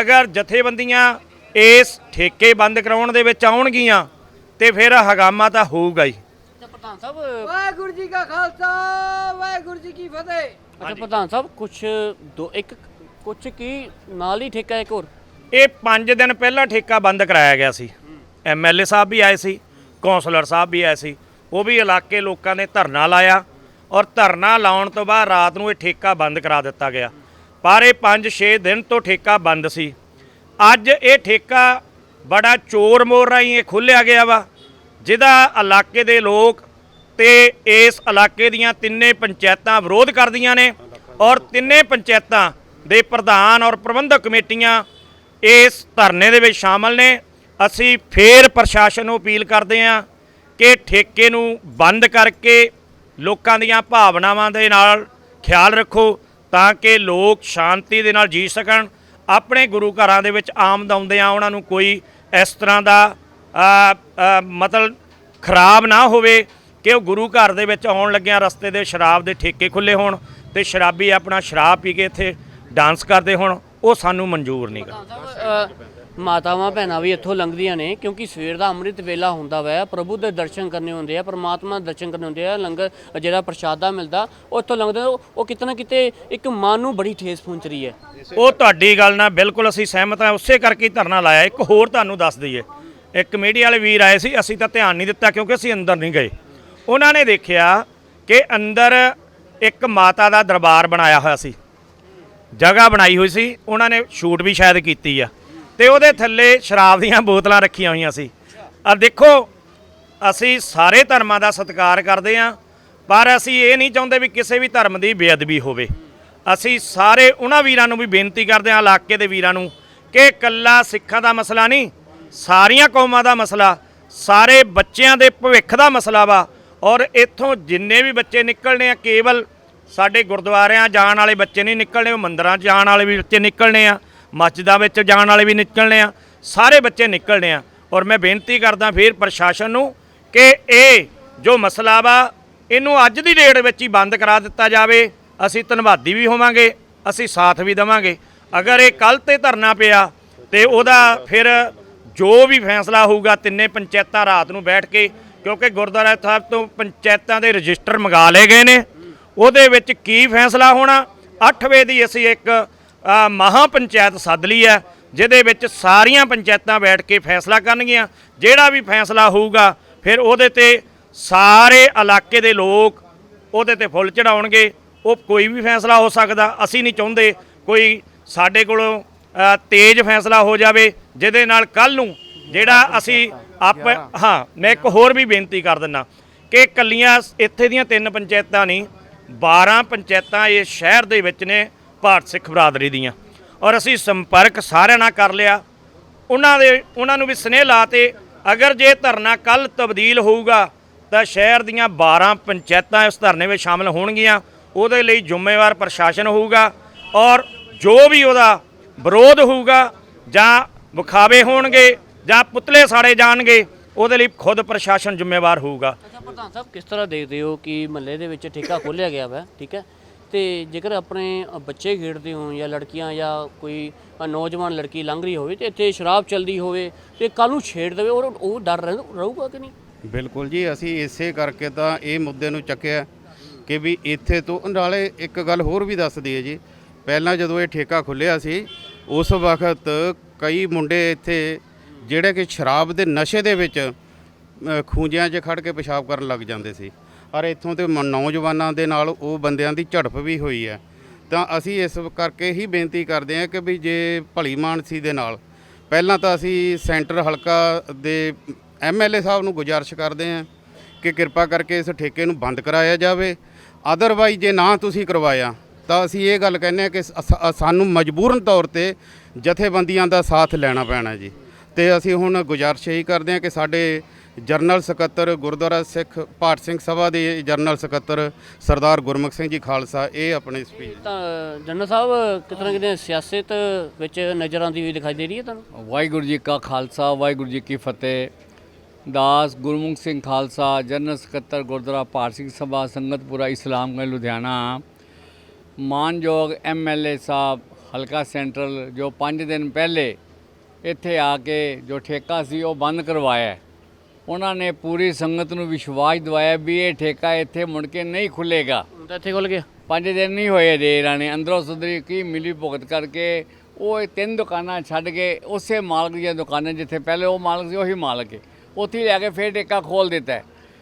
Speaker 1: ਅਗਰ ਜਥੇਬੰਦੀਆਂ ਇਸ ਠੇਕੇ ਬੰਦ ਕਰਾਉਣ ਦੇ ਵਿੱਚ ਆਉਣਗੀਆਂ, ਤੇ ਫਿਰ ਹਗਾਮਾ ਤਾਂ ਹੋਊਗਾ ਹੀ।
Speaker 2: ਅੱਛਾ ਪ੍ਰਧਾਨ ਸਾਹਿਬ
Speaker 5: ਵਾਹਿਗੁਰੂ ਜੀ ਕਾ ਖਾਲਸਾ ਵਾਹਿਗੁਰੂ ਜੀ ਕੀ ਫਤਿਹ।
Speaker 2: ਅੱਛਾ ਪ੍ਰਧਾਨ ਸਾਹਿਬ ਕੁਝ ਦੋ ਇੱਕ ਕੁਝ ਕੀ ਨਾਲ ਹੀ ਠੇਕਾ ਇੱਕ ਹੋਰ?
Speaker 1: ਇਹ 5 ਦਿਨ ਪਹਿਲਾਂ ਠੇਕਾ ਬੰਦ ਕਰਾਇਆ ਗਿਆ ਸੀ। ਐਮਐਲਏ ਸਾਹਿਬ ਵੀ ਆਏ ਸੀ ਕੌਂਸਲਰ ਸਾਹਿਬ ਵੀ ਆਏ ਸੀ ਉਹ ਵੀ ਇਲਾਕੇ ਲੋਕਾਂ ਨੇ ਧਰਨਾ ਲਾਇਆ ਔਰ ਧਰਨਾ ਲਾਉਣ ਤੋਂ ਬਾਅਦ ਰਾਤ ਨੂੰ ਇਹ ਠੇਕਾ ਬੰਦ ਕਰਾ ਦਿੱਤਾ ਗਿਆ। ਪਰ ਇਹ 5-6 ਦਿਨ ਤੋਂ ਠੇਕਾ ਬੰਦ ਸੀ। ਅੱਜ ਇਹ ਠੇਕਾ ਬੜਾ ਚੋਰ ਮੋਰ ਰਾਹੀਂ ਇਹ ਖੋਲ੍ਹਿਆ ਗਿਆ ਵਾ। ਜਿਹਦਾ ਇਲਾਕੇ ਦੇ ਲੋਕ ਤੇ ਇਸ ਇਲਾਕੇ ਦੀਆਂ ਤਿੰਨੇ ਪੰਚਾਇਤਾਂ ਵਿਰੋਧ ਕਰਦੀਆਂ ਨੇ ਔਰ ਤਿੰਨੇ ਪੰਚਾਇਤਾਂ ਦੇ ਪ੍ਰਧਾਨ ਔਰ ਪ੍ਰਬੰਧਕ ਕਮੇਟੀਆਂ ਇਸ ਧਰਨੇ ਦੇ ਵਿੱਚ ਸ਼ਾਮਲ ਨੇ। ਅਸੀਂ ਫੇਰ ਪ੍ਰਸ਼ਾਸਨ ਨੂੰ ਅਪੀਲ ਕਰਦੇ ਹਾਂ ਕਿ ਠੇਕੇ ਨੂੰ ਬੰਦ ਕਰਕੇ ਲੋਕਾਂ ਦੀਆਂ ਭਾਵਨਾਵਾਂ ਦੇ ਨਾਲ ਖਿਆਲ ਰੱਖੋ ਤਾਂ ਕਿ ਲੋਕ ਸ਼ਾਂਤੀ ਦੇ ਨਾਲ ਜੀ ਸਕਣ। ਆਪਣੇ ਗੁਰੂ ਘਰਾਂ ਦੇ ਵਿੱਚ ਆਮਦ ਆਉਂਦਿਆਂ ਉਹਨਾਂ ਨੂੰ ਕੋਈ ਇਸ ਤਰ੍ਹਾਂ ਦਾ ਮਤਲਬ ਖਰਾਬ ਨਾ ਹੋਵੇ ਕਿ ਉਹ ਗੁਰੂ ਘਰ ਦੇ ਵਿੱਚ ਆਉਣ ਲੱਗਿਆਂ ਰਸਤੇ ਦੇ ਸ਼ਰਾਬ ਦੇ ਠੇਕੇ ਖੁੱਲੇ ਹੋਣ ਤੇ ਸ਼ਰਾਬੀ ਆਪਣਾ ਸ਼ਰਾਬ ਪੀ ਕੇ ਇੱਥੇ ਡਾਂਸ ਕਰਦੇ ਹੋਣ ਉਹ ਸਾਨੂੰ ਮਨਜ਼ੂਰ ਨਹੀਂਗਾ
Speaker 2: ਅ, ਮਾਤਾਵਾਂ ਭੈਣਾਂ ਵੀ ਇੱਥੋਂ ਲੰਘਦੀਆਂ ਨੇ ਕਿਉਂਕਿ ਸਵੇਰ ਦਾ ਅੰਮ੍ਰਿਤ ਵੇਲਾ ਹੁੰਦਾ ਵਾ ਪ੍ਰਭੂ ਦੇ ਦਰਸ਼ਨ ਕਰਨੇ ਹੁੰਦੇ ਆ ਪਰਮਾਤਮਾ ਦੇ ਦਰਸ਼ਨ ਕਰਨੇ ਹੁੰਦੇ ਆ ਲੰਗਰ ਜਿਹੜਾ ਪ੍ਰਸ਼ਾਦਾ ਮਿਲਦਾ ਉਹ ਇੱਥੋਂ ਲੰਘਦੇ ਉਹ ਉਹ ਕਿਤੇ ਇੱਕ ਮਨ ਨੂੰ ਬੜੀ ਠੇਸ ਪਹੁੰਚ ਰਹੀ ਹੈ।
Speaker 1: ਉਹ ਤੁਹਾਡੀ ਗੱਲ ਨਾਲ ਬਿਲਕੁਲ ਅਸੀਂ ਸਹਿਮਤ ਹਾਂ ਉਸੇ ਕਰਕੇ ਧਰਨਾ ਲਾਇਆ ਇੱਕ ਹੋਰ ਤੁਹਾਨੂੰ ਦੱਸ ਦਈਏ। ਇੱਕ ਮੀਡੀਆ ਵਾਲੇ ਵੀਰ ਆਏ ਸੀ, ਅਸੀਂ ਤਾਂ ਧਿਆਨ ਨਹੀਂ ਦਿੱਤਾ ਕਿਉਂਕਿ ਅਸੀਂ ਅੰਦਰ ਨਹੀਂ ਗਏ। ਉਹਨਾਂ ਨੇ ਦੇਖਿਆ ਕਿ ਅੰਦਰ ਇੱਕ ਮਾਤਾ ਦਾ ਦਰਬਾਰ ਬਣਾਇਆ ਹੋਇਆ ਸੀ। ਜਗ੍ਹਾ ਬਣਾਈ ਹੋਈ ਸੀ, ਉਹਨਾਂ ਨੇ ਸ਼ੂਟ ਵੀ ਸ਼ਾਇਦ ਕੀਤੀ ਆ। ਤੇ ਉਹਦੇ ਥੱਲੇ ਸ਼ਰਾਬ ਦੀਆਂ ਬੋਤਲਾਂ ਰੱਖੀਆਂ ਹੋਈਆਂ ਸੀ। ਆ ਦੇਖੋ, ਅਸੀਂ ਸਾਰੇ ਧਰਮਾਂ ਦਾ ਸਤਿਕਾਰ ਕਰਦੇ ਹਾਂ, ਪਰ ਅਸੀਂ ਇਹ ਨਹੀਂ ਚਾਹੁੰਦੇ ਵੀ ਕਿਸੇ ਵੀ ਧਰਮ ਦੀ ਬੇਅਦਬੀ ਹੋਵੇ। ਅਸੀਂ ਸਾਰੇ ਉਹਨਾਂ ਵੀਰਾਂ ਨੂੰ ਵੀ ਬੇਨਤੀ ਕਰਦੇ ਹਾਂ, ਇਲਾਕੇ ਦੇ ਵੀਰਾਂ ਨੂੰ, ਕਿ ਇਕੱਲਾ ਸਿੱਖਾਂ ਦਾ ਮਸਲਾ ਨਹੀਂ ਸਾਰੀਆਂ ਕੌਮਾਂ ਦਾ ਮਸਲਾ, ਸਾਰੇ ਬੱਚਿਆਂ ਦੇ ਭਵਿੱਖ ਦਾ ਮਸਲਾ ਵਾ, ਔਰ ਇੱਥੋਂ ਜਿੰਨੇ ਵੀ ਬੱਚੇ ਨਿਕਲਣੇ ਆ, ਕੇਵਲ ਸਾਡੇ ਗੁਰਦੁਆਰਿਆਂ ਜਾਣ ਵਾਲੇ ਬੱਚੇ ਨਹੀਂ ਨਿਕਲਣੇ, ਉਹ ਮੰਦਰਾਂ 'ਚ ਜਾਣ ਵਾਲੇ ਵੀ ਬੱਚੇ ਨਿਕਲਣੇ ਆ, ਮਸਜਿਦਾਂ ਵਿੱਚ ਜਾਣ ਵਾਲੇ ਵੀ ਨਿਕਲਣੇ ਆ, ਸਾਰੇ ਬੱਚੇ ਨਿਕਲਣੇ ਆ। ਔਰ ਮੈਂ ਬੇਨਤੀ ਕਰਦਾ ਫਿਰ ਪ੍ਰਸ਼ਾਸਨ ਨੂੰ ਕਿ ਇਹ ਜੋ ਮਸਲਾ ਵਾ, ਇਹਨੂੰ ਅੱਜ ਦੀ ਡੇਟ ਵਿੱਚ ਹੀ ਬੰਦ ਕਰਾ ਦਿੱਤਾ ਜਾਵੇ। ਅਸੀਂ ਧੰਨਵਾਦੀ ਵੀ ਹੋਵਾਂਗੇ, ਅਸੀਂ ਸਾਥ ਵੀ ਦੇਵਾਂਗੇ। ਅਗਰ ਇਹ ਕੱਲ ਤੇ ਧਰਨਾ ਪਿਆ, ਤੇ ਉਹਦਾ ਫਿਰ ਜੋ ਵੀ ਫੈਸਲਾ ਹੋਊਗਾ ਤਿੰਨੇ ਪੰਚਾਇਤਾਂ ਰਾਤ ਨੂੰ ਬੈਠ ਕੇ ਕਿਉਂਕਿ ਗੁਰਦੁਆਰਾ ਸਾਹਿਬ ਤੋਂ ਪੰਚਾਇਤਾਂ ਦੇ ਰਜਿਸਟਰ ਮੰਗਾ ਲਏ ਗਏ ਨੇ। ਉਹਦੇ ਵਿੱਚ ਕੀ ਫੈਸਲਾ ਹੋਣਾ? 8 ਵਜੇ ਦੀ ਅਸੀਂ ਇੱਕ ਅ, ਮਹਾਂ ਪੰਚਾਇਤ ਸੱਦ ਲਈ ਹੈ ਜਿਹਦੇ ਵਿੱਚ ਸਾਰੀਆਂ ਪੰਚਾਇਤਾਂ ਬੈਠ ਕੇ ਫੈਸਲਾ ਕਰਨਗੀਆਂ। ਜਿਹੜਾ ਵੀ ਫੈਸਲਾ ਹੋਊਗਾ ਫਿਰ ਉਹਦੇ ਤੇ ਸਾਰੇ ਇਲਾਕੇ ਦੇ ਲੋਕ ਉਹਦੇ ਤੇ ਫੁੱਲ ਚੜਾਉਣਗੇ। ਉਹ ਕੋਈ ਵੀ ਫੈਸਲਾ ਹੋ ਸਕਦਾ ਅਸੀਂ ਨਹੀਂ ਚਾਹੁੰਦੇ ਕੋਈ ਸਾਡੇ ਕੋਲੋਂ ਤੇਜ਼ ਫੈਸਲਾ ਹੋ ਜਾਵੇ, ਜਿਹਦੇ ਨਾਲ ਕੱਲ ਨੂੰ ਜਿਹੜਾ ਅਸੀਂ ਆਪ ਹਾਂ, ਮੈਂ ਇੱਕ ਹੋਰ ਵੀ ਬੇਨਤੀ ਕਰ ਦਿੰਦਾ ਕਿ ਕੱਲੀਆਂ ਇੱਥੇ ਦੀਆਂ ਤਿੰਨ ਪੰਚਾਇਤਾਂ ਨਹੀਂ 12 ਪੰਚਾਇਤਾਂ ਇਹ ਸ਼ਹਿਰ ਦੇ ਵਿੱਚ ਨੇ, ਭਾਰਤ ਸਿੱਖ ਬਰਾਦਰੀ ਦੀਆਂ। ਔਰ ਅਸੀਂ ਸੰਪਰਕ ਸਾਰਿਆਂ ਨਾਲ ਕਰ ਲਿਆ। ਉਹਨਾਂ ਦੇ ਉਹਨਾਂ ਨੂੰ ਵੀ ਸਨੇਹ ਲਾਤੇ ਅਗਰ ਜੇ ਧਰਨਾ ਕੱਲ ਤਬਦੀਲ ਹੋਊਗਾ, ਤਾਂ ਸ਼ਹਿਰ ਦੀਆਂ 12 ਪੰਚਾਇਤਾਂ ਇਸ ਧਰਨੇ ਵਿੱਚ ਸ਼ਾਮਲ ਹੋਣਗੀਆਂ। ਉਹਦੇ ਲਈ ਜ਼ਿੰਮੇਵਾਰ ਪ੍ਰਸ਼ਾਸਨ ਹੋਊਗਾ ਔਰ ਜੋ ਵੀ ਉਹਦਾ ਵਿਰੋਧ ਹੋਊਗਾ ਜਾਂ ਵਿਖਾਵੇ ਹੋਣਗੇ ਜਾਂ ਪੁਤਲੇ ਸਾੜੇ ਜਾਣਗੇ ਉਹਦੇ ਲਈ ਖੁਦ ਪ੍ਰਸ਼ਾਸਨ ਜ਼ਿੰਮੇਵਾਰ ਹੋਊਗਾ।
Speaker 2: ਅੱਛਾ ਪ੍ਰਧਾਨ ਸਾਹਿਬ ਕਿਸ ਤਰ੍ਹਾਂ ਦੇਖਦੇ ਹੋ ਕਿ ਮਹੱਲੇ ਦੇ ਵਿੱਚ ਠੇਕਾ ਖੋਲ੍ਹਿਆ ਗਿਆ ਵਾ ਠੀਕ ਹੈ? ਤੇ ਜੇਕਰ ਆਪਣੇ ਬੱਚੇ ਖੇਡਦੇ ਹੋਣ ਜਾਂ ਲੜਕੀਆਂ ਜਾਂ ਕੋਈ ਨੌਜਵਾਨ ਲੜਕੀ ਲੰਘ ਰਹੀ ਹੋਵੇ ਤੇ ਇੱਥੇ ਸ਼ਰਾਬ ਚੱਲਦੀ ਹੋਵੇ ਤੇ ਕੱਲ ਨੂੰ ਛੇੜ ਦੇਵੇ ਔਰ ਉਹ ਡਰ ਰਹਿ- ਰਹੂਗਾ ਕਿ ਨਹੀਂ?
Speaker 6: ਬਿਲਕੁਲ ਜੀ ਅਸੀਂ ਇਸੇ ਕਰਕੇ ਤਾਂ ਇਹ ਮੁੱਦੇ ਨੂੰ ਚੱਕਿਆ ਕਿ ਵੀ ਇੱਥੇ ਤੋਂ ਨਾਲੇ ਇੱਕ ਗੱਲ ਹੋਰ ਵੀ ਦੱਸ ਦਈਏ ਜੀ ਪਹਿਲਾਂ ਜਦੋਂ ਇਹ ਠੇਕਾ ਖੁੱਲਿਆ ਸੀ, ਉਸ ਵਕਤ ਕਈ ਮੁੰਡੇ ਇੱਥੇ ਜਿਹੜੇ ਕਿ ਸ਼ਰਾਬ ਦੇ ਨਸ਼ੇ ਦੇ ਵਿੱਚ ਖੂੰਜਿਆਂ 'ਚ ਖੜ ਕੇ ਪਿਸ਼ਾਬ ਕਰਨ ਲੱਗ ਜਾਂਦੇ ਸੀ। ਔਰ ਇੱਥੋਂ ਤੇ ਮ- ਨੌਜਵਾਨਾਂ ਦੇ ਨਾਲ ਉਹ ਬੰਦਿਆਂ ਦੀ ਝੜਪ ਵੀ ਹੋਈ ਹੈ। ਤਾਂ ਅਸੀਂ ਇਸ ਕਰਕੇ ਹੀ ਬੇਨਤੀ ਕਰਦੇ ਹਾਂ ਕਿ ਵੀ ਜੇ ਭਲੀ ਮਾਨਸੀ ਦੇ ਨਾਲ, ਪਹਿਲਾਂ ਤਾਂ ਅਸੀਂ ਸੈਂਟਰ ਹਲਕਾ ਦੇ ਐਮਐਲਏ ਸਾਹਿਬ ਨੂੰ ਗੁਜ਼ਾਰਿਸ਼ ਕਰਦੇ ਹਾਂ ਕਿ ਕਿਰਪਾ ਕਰਕੇ ਇਸ ਠੇਕੇ ਨੂੰ ਬੰਦ ਕਰਾਇਆ ਜਾਵੇ। ਅਦਰਵਾਈਜ਼ ਜੇ ਨਾ ਤੁਸੀਂ ਕਰਵਾਇਆ ਤਾਂ ਅਸੀਂ ਇਹ ਗੱਲ ਕਹਿੰਦੇ ਹਾਂ ਕਿ ਸ- ਸਾਨੂੰ ਮਜਬੂਰਨ ਤੌਰ ਤੇ ਜਥੇਬੰਦੀਆਂ ਦਾ ਸਾਥ ਲੈਣਾ ਪੈਣਾ ਜੀ। ਤੇ ਅਸੀਂ ਹੁਣ ਗੁਜ਼ਾਰਿਸ਼ ਇਹੀ ਕਰਦੇ ਹਾਂ ਕਿ ਸਾਡੇ ਜਰਨਲ ਸਕੱਤਰ ਗੁਰਦੁਆਰਾ ਸਿੱਖ ਭਾਟ ਸਿੰਘ ਸਭਾ ਦੇ ਜਰਨਲ ਸਕੱਤਰ ਸਰਦਾਰ ਗੁਰਮੁਖ ਸਿੰਘ ਜੀ ਖਾਲਸਾ ਇਹ ਆਪਣੀ ਸਪੀਚ
Speaker 2: ਤਾਂ ਜਨਰਲ ਸਾਹਿਬ ਕਿਤਨਾ ਕਿਤੇ ਸਿਆਸਤ ਵਿੱਚ ਨਜ਼ਰ ਆਉਂਦੀ ਹੋਈ ਦਿਖਾਈ ਦੇ ਰਹੀ ਹੈ ਤੁਹਾਨੂੰ?
Speaker 7: ਵਾਹਿਗੁਰੂ ਜੀ ਕਾ ਖਾਲਸਾ ਵਾਹਿਗੁਰੂ ਜੀ ਕੀ ਫਤਿਹ। ਦਾਸ ਗੁਰਮੁਖ ਸਿੰਘ ਖਾਲਸਾ ਜਨਰਲ ਸਕੱਤਰ ਗੁਰਦੁਆਰਾ ਭਾਰ ਸਿੰਘ ਸਭਾ ਸੰਗਤਪੁਰਾ ਇਸਲਾਮਗੰਜ ਲੁਧਿਆਣਾ। ਮਾਨਯੋਗ ਐਮਐਲਏ ਸਾਹਿਬ ਹਲਕਾ ਸੈਂਟਰਲ ਜੋ 5 ਦਿਨ ਪਹਿਲੇ ਇੱਥੇ ਆ ਕੇ ਜੋ ਠੇਕਾ ਸੀ ਉਹ ਬੰਦ ਕਰਵਾਇਆ। ਉਹਨਾਂ ਨੇ ਪੂਰੀ ਸੰਗਤ ਨੂੰ ਵਿਸ਼ਵਾਸ ਦਿਵਾਇਆ ਵੀ ਇਹ ਠੇਕਾ ਇੱਥੇ ਮੁੜ ਕੇ ਨਹੀਂ ਖੁੱਲੇਗਾ
Speaker 2: ਤਾਂ ਇੱਥੇ ਖੁੱਲ ਗਿਆ।
Speaker 7: ਪੰਜ ਦਿਨ ਨਹੀਂ ਹੋਏ ਜੇ ਇਹਨਾਂ ਨੇ। ਅੰਦਰੋਂ ਸੁਧਰੀ ਕੀ ਮਿਲੀ ਭੁਗਤ ਕਰਕੇ ਉਹ ਇਹ ਤਿੰਨ ਦੁਕਾਨਾਂ ਛੱਡ ਕੇ ਉਸੇ ਮਾਲਕ ਦੀਆਂ ਦੁਕਾਨਾਂ ਜਿੱਥੇ ਪਹਿਲੇ ਉਹ ਮਾਲਕ ਸੀ ਉਹੀ ਮਾਲਕ ਹੈ। ਉੱਥੇ ਲੈ ਕੇ ਫੇਰ ਟੇਕਾ ਖੋਲ ਦਿੱਤਾ।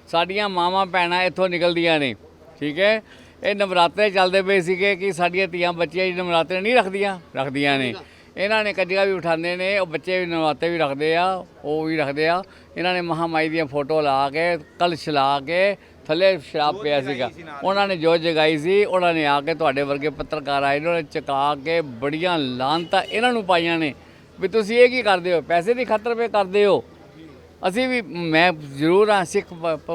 Speaker 7: ਸਾਡੀਆਂ ਮਾਵਾਂ ਭੈਣਾਂ ਇੱਥੋਂ ਨਿਕਲਦੀਆਂ ਨੇ। ਠੀਕ ਹੈ? ਇਹ ਨਵਰਾਤਰੇ ਚੱਲਦੇ ਪਏ ਸੀਗੇ ਕਿ ਸਾਡੀਆਂ ਧੀਆਂ ਬੱਚੀਆਂ ਜੀ ਨਵਰਾਤਰੇ ਨਹੀਂ ਰੱਖਦੀਆਂ। ਰੱਖਦੀਆਂ ਨੇ। ਇਹਨਾਂ ਨੇ ਕੱਜੀਆਂ ਵੀ ਉਠਾਉਂਦੇ ਨੇ ਉਹ ਬੱਚੇ ਵੀ ਨਵਰਾਤੇ ਵੀ ਰੱਖਦੇ ਆ ਉਹ ਵੀ ਰੱਖਦੇ ਆ। ਇਹਨਾਂ ਨੇ ਮਹਾਮਾਈ ਦੀਆਂ ਫੋਟੋ ਲਾ ਕੇ ਕਲਸ਼ ਲਾ ਕੇ ਥੱਲੇ ਸ਼ਰਾਬ ਪਿਆ ਸੀਗਾ। ਉਹਨਾਂ ਨੇ ਜੋ ਜਗਾਈ ਸੀ ਉਹਨਾਂ ਨੇ ਆ ਕੇ ਤੁਹਾਡੇ ਵਰਗੇ ਪੱਤਰਕਾਰ ਆਏ ਨੇ ਚਕਾ ਕੇ ਬੜੀਆਂ ਲਾਂਤਾਂ ਇਹਨਾਂ ਨੂੰ ਪਾਈਆਂ ਨੇ। ਵੀ ਤੁਸੀਂ ਇਹ ਕੀ ਕਰਦੇ ਹੋ? ਪੈਸੇ ਦੀ ਖਾਤਰ ਪੇ ਕਰਦੇ ਹੋ। ਅਸੀਂ ਵੀ ਮੈਂ ਜ਼ਰੂਰ ਹਾਂ ਸਿੱਖ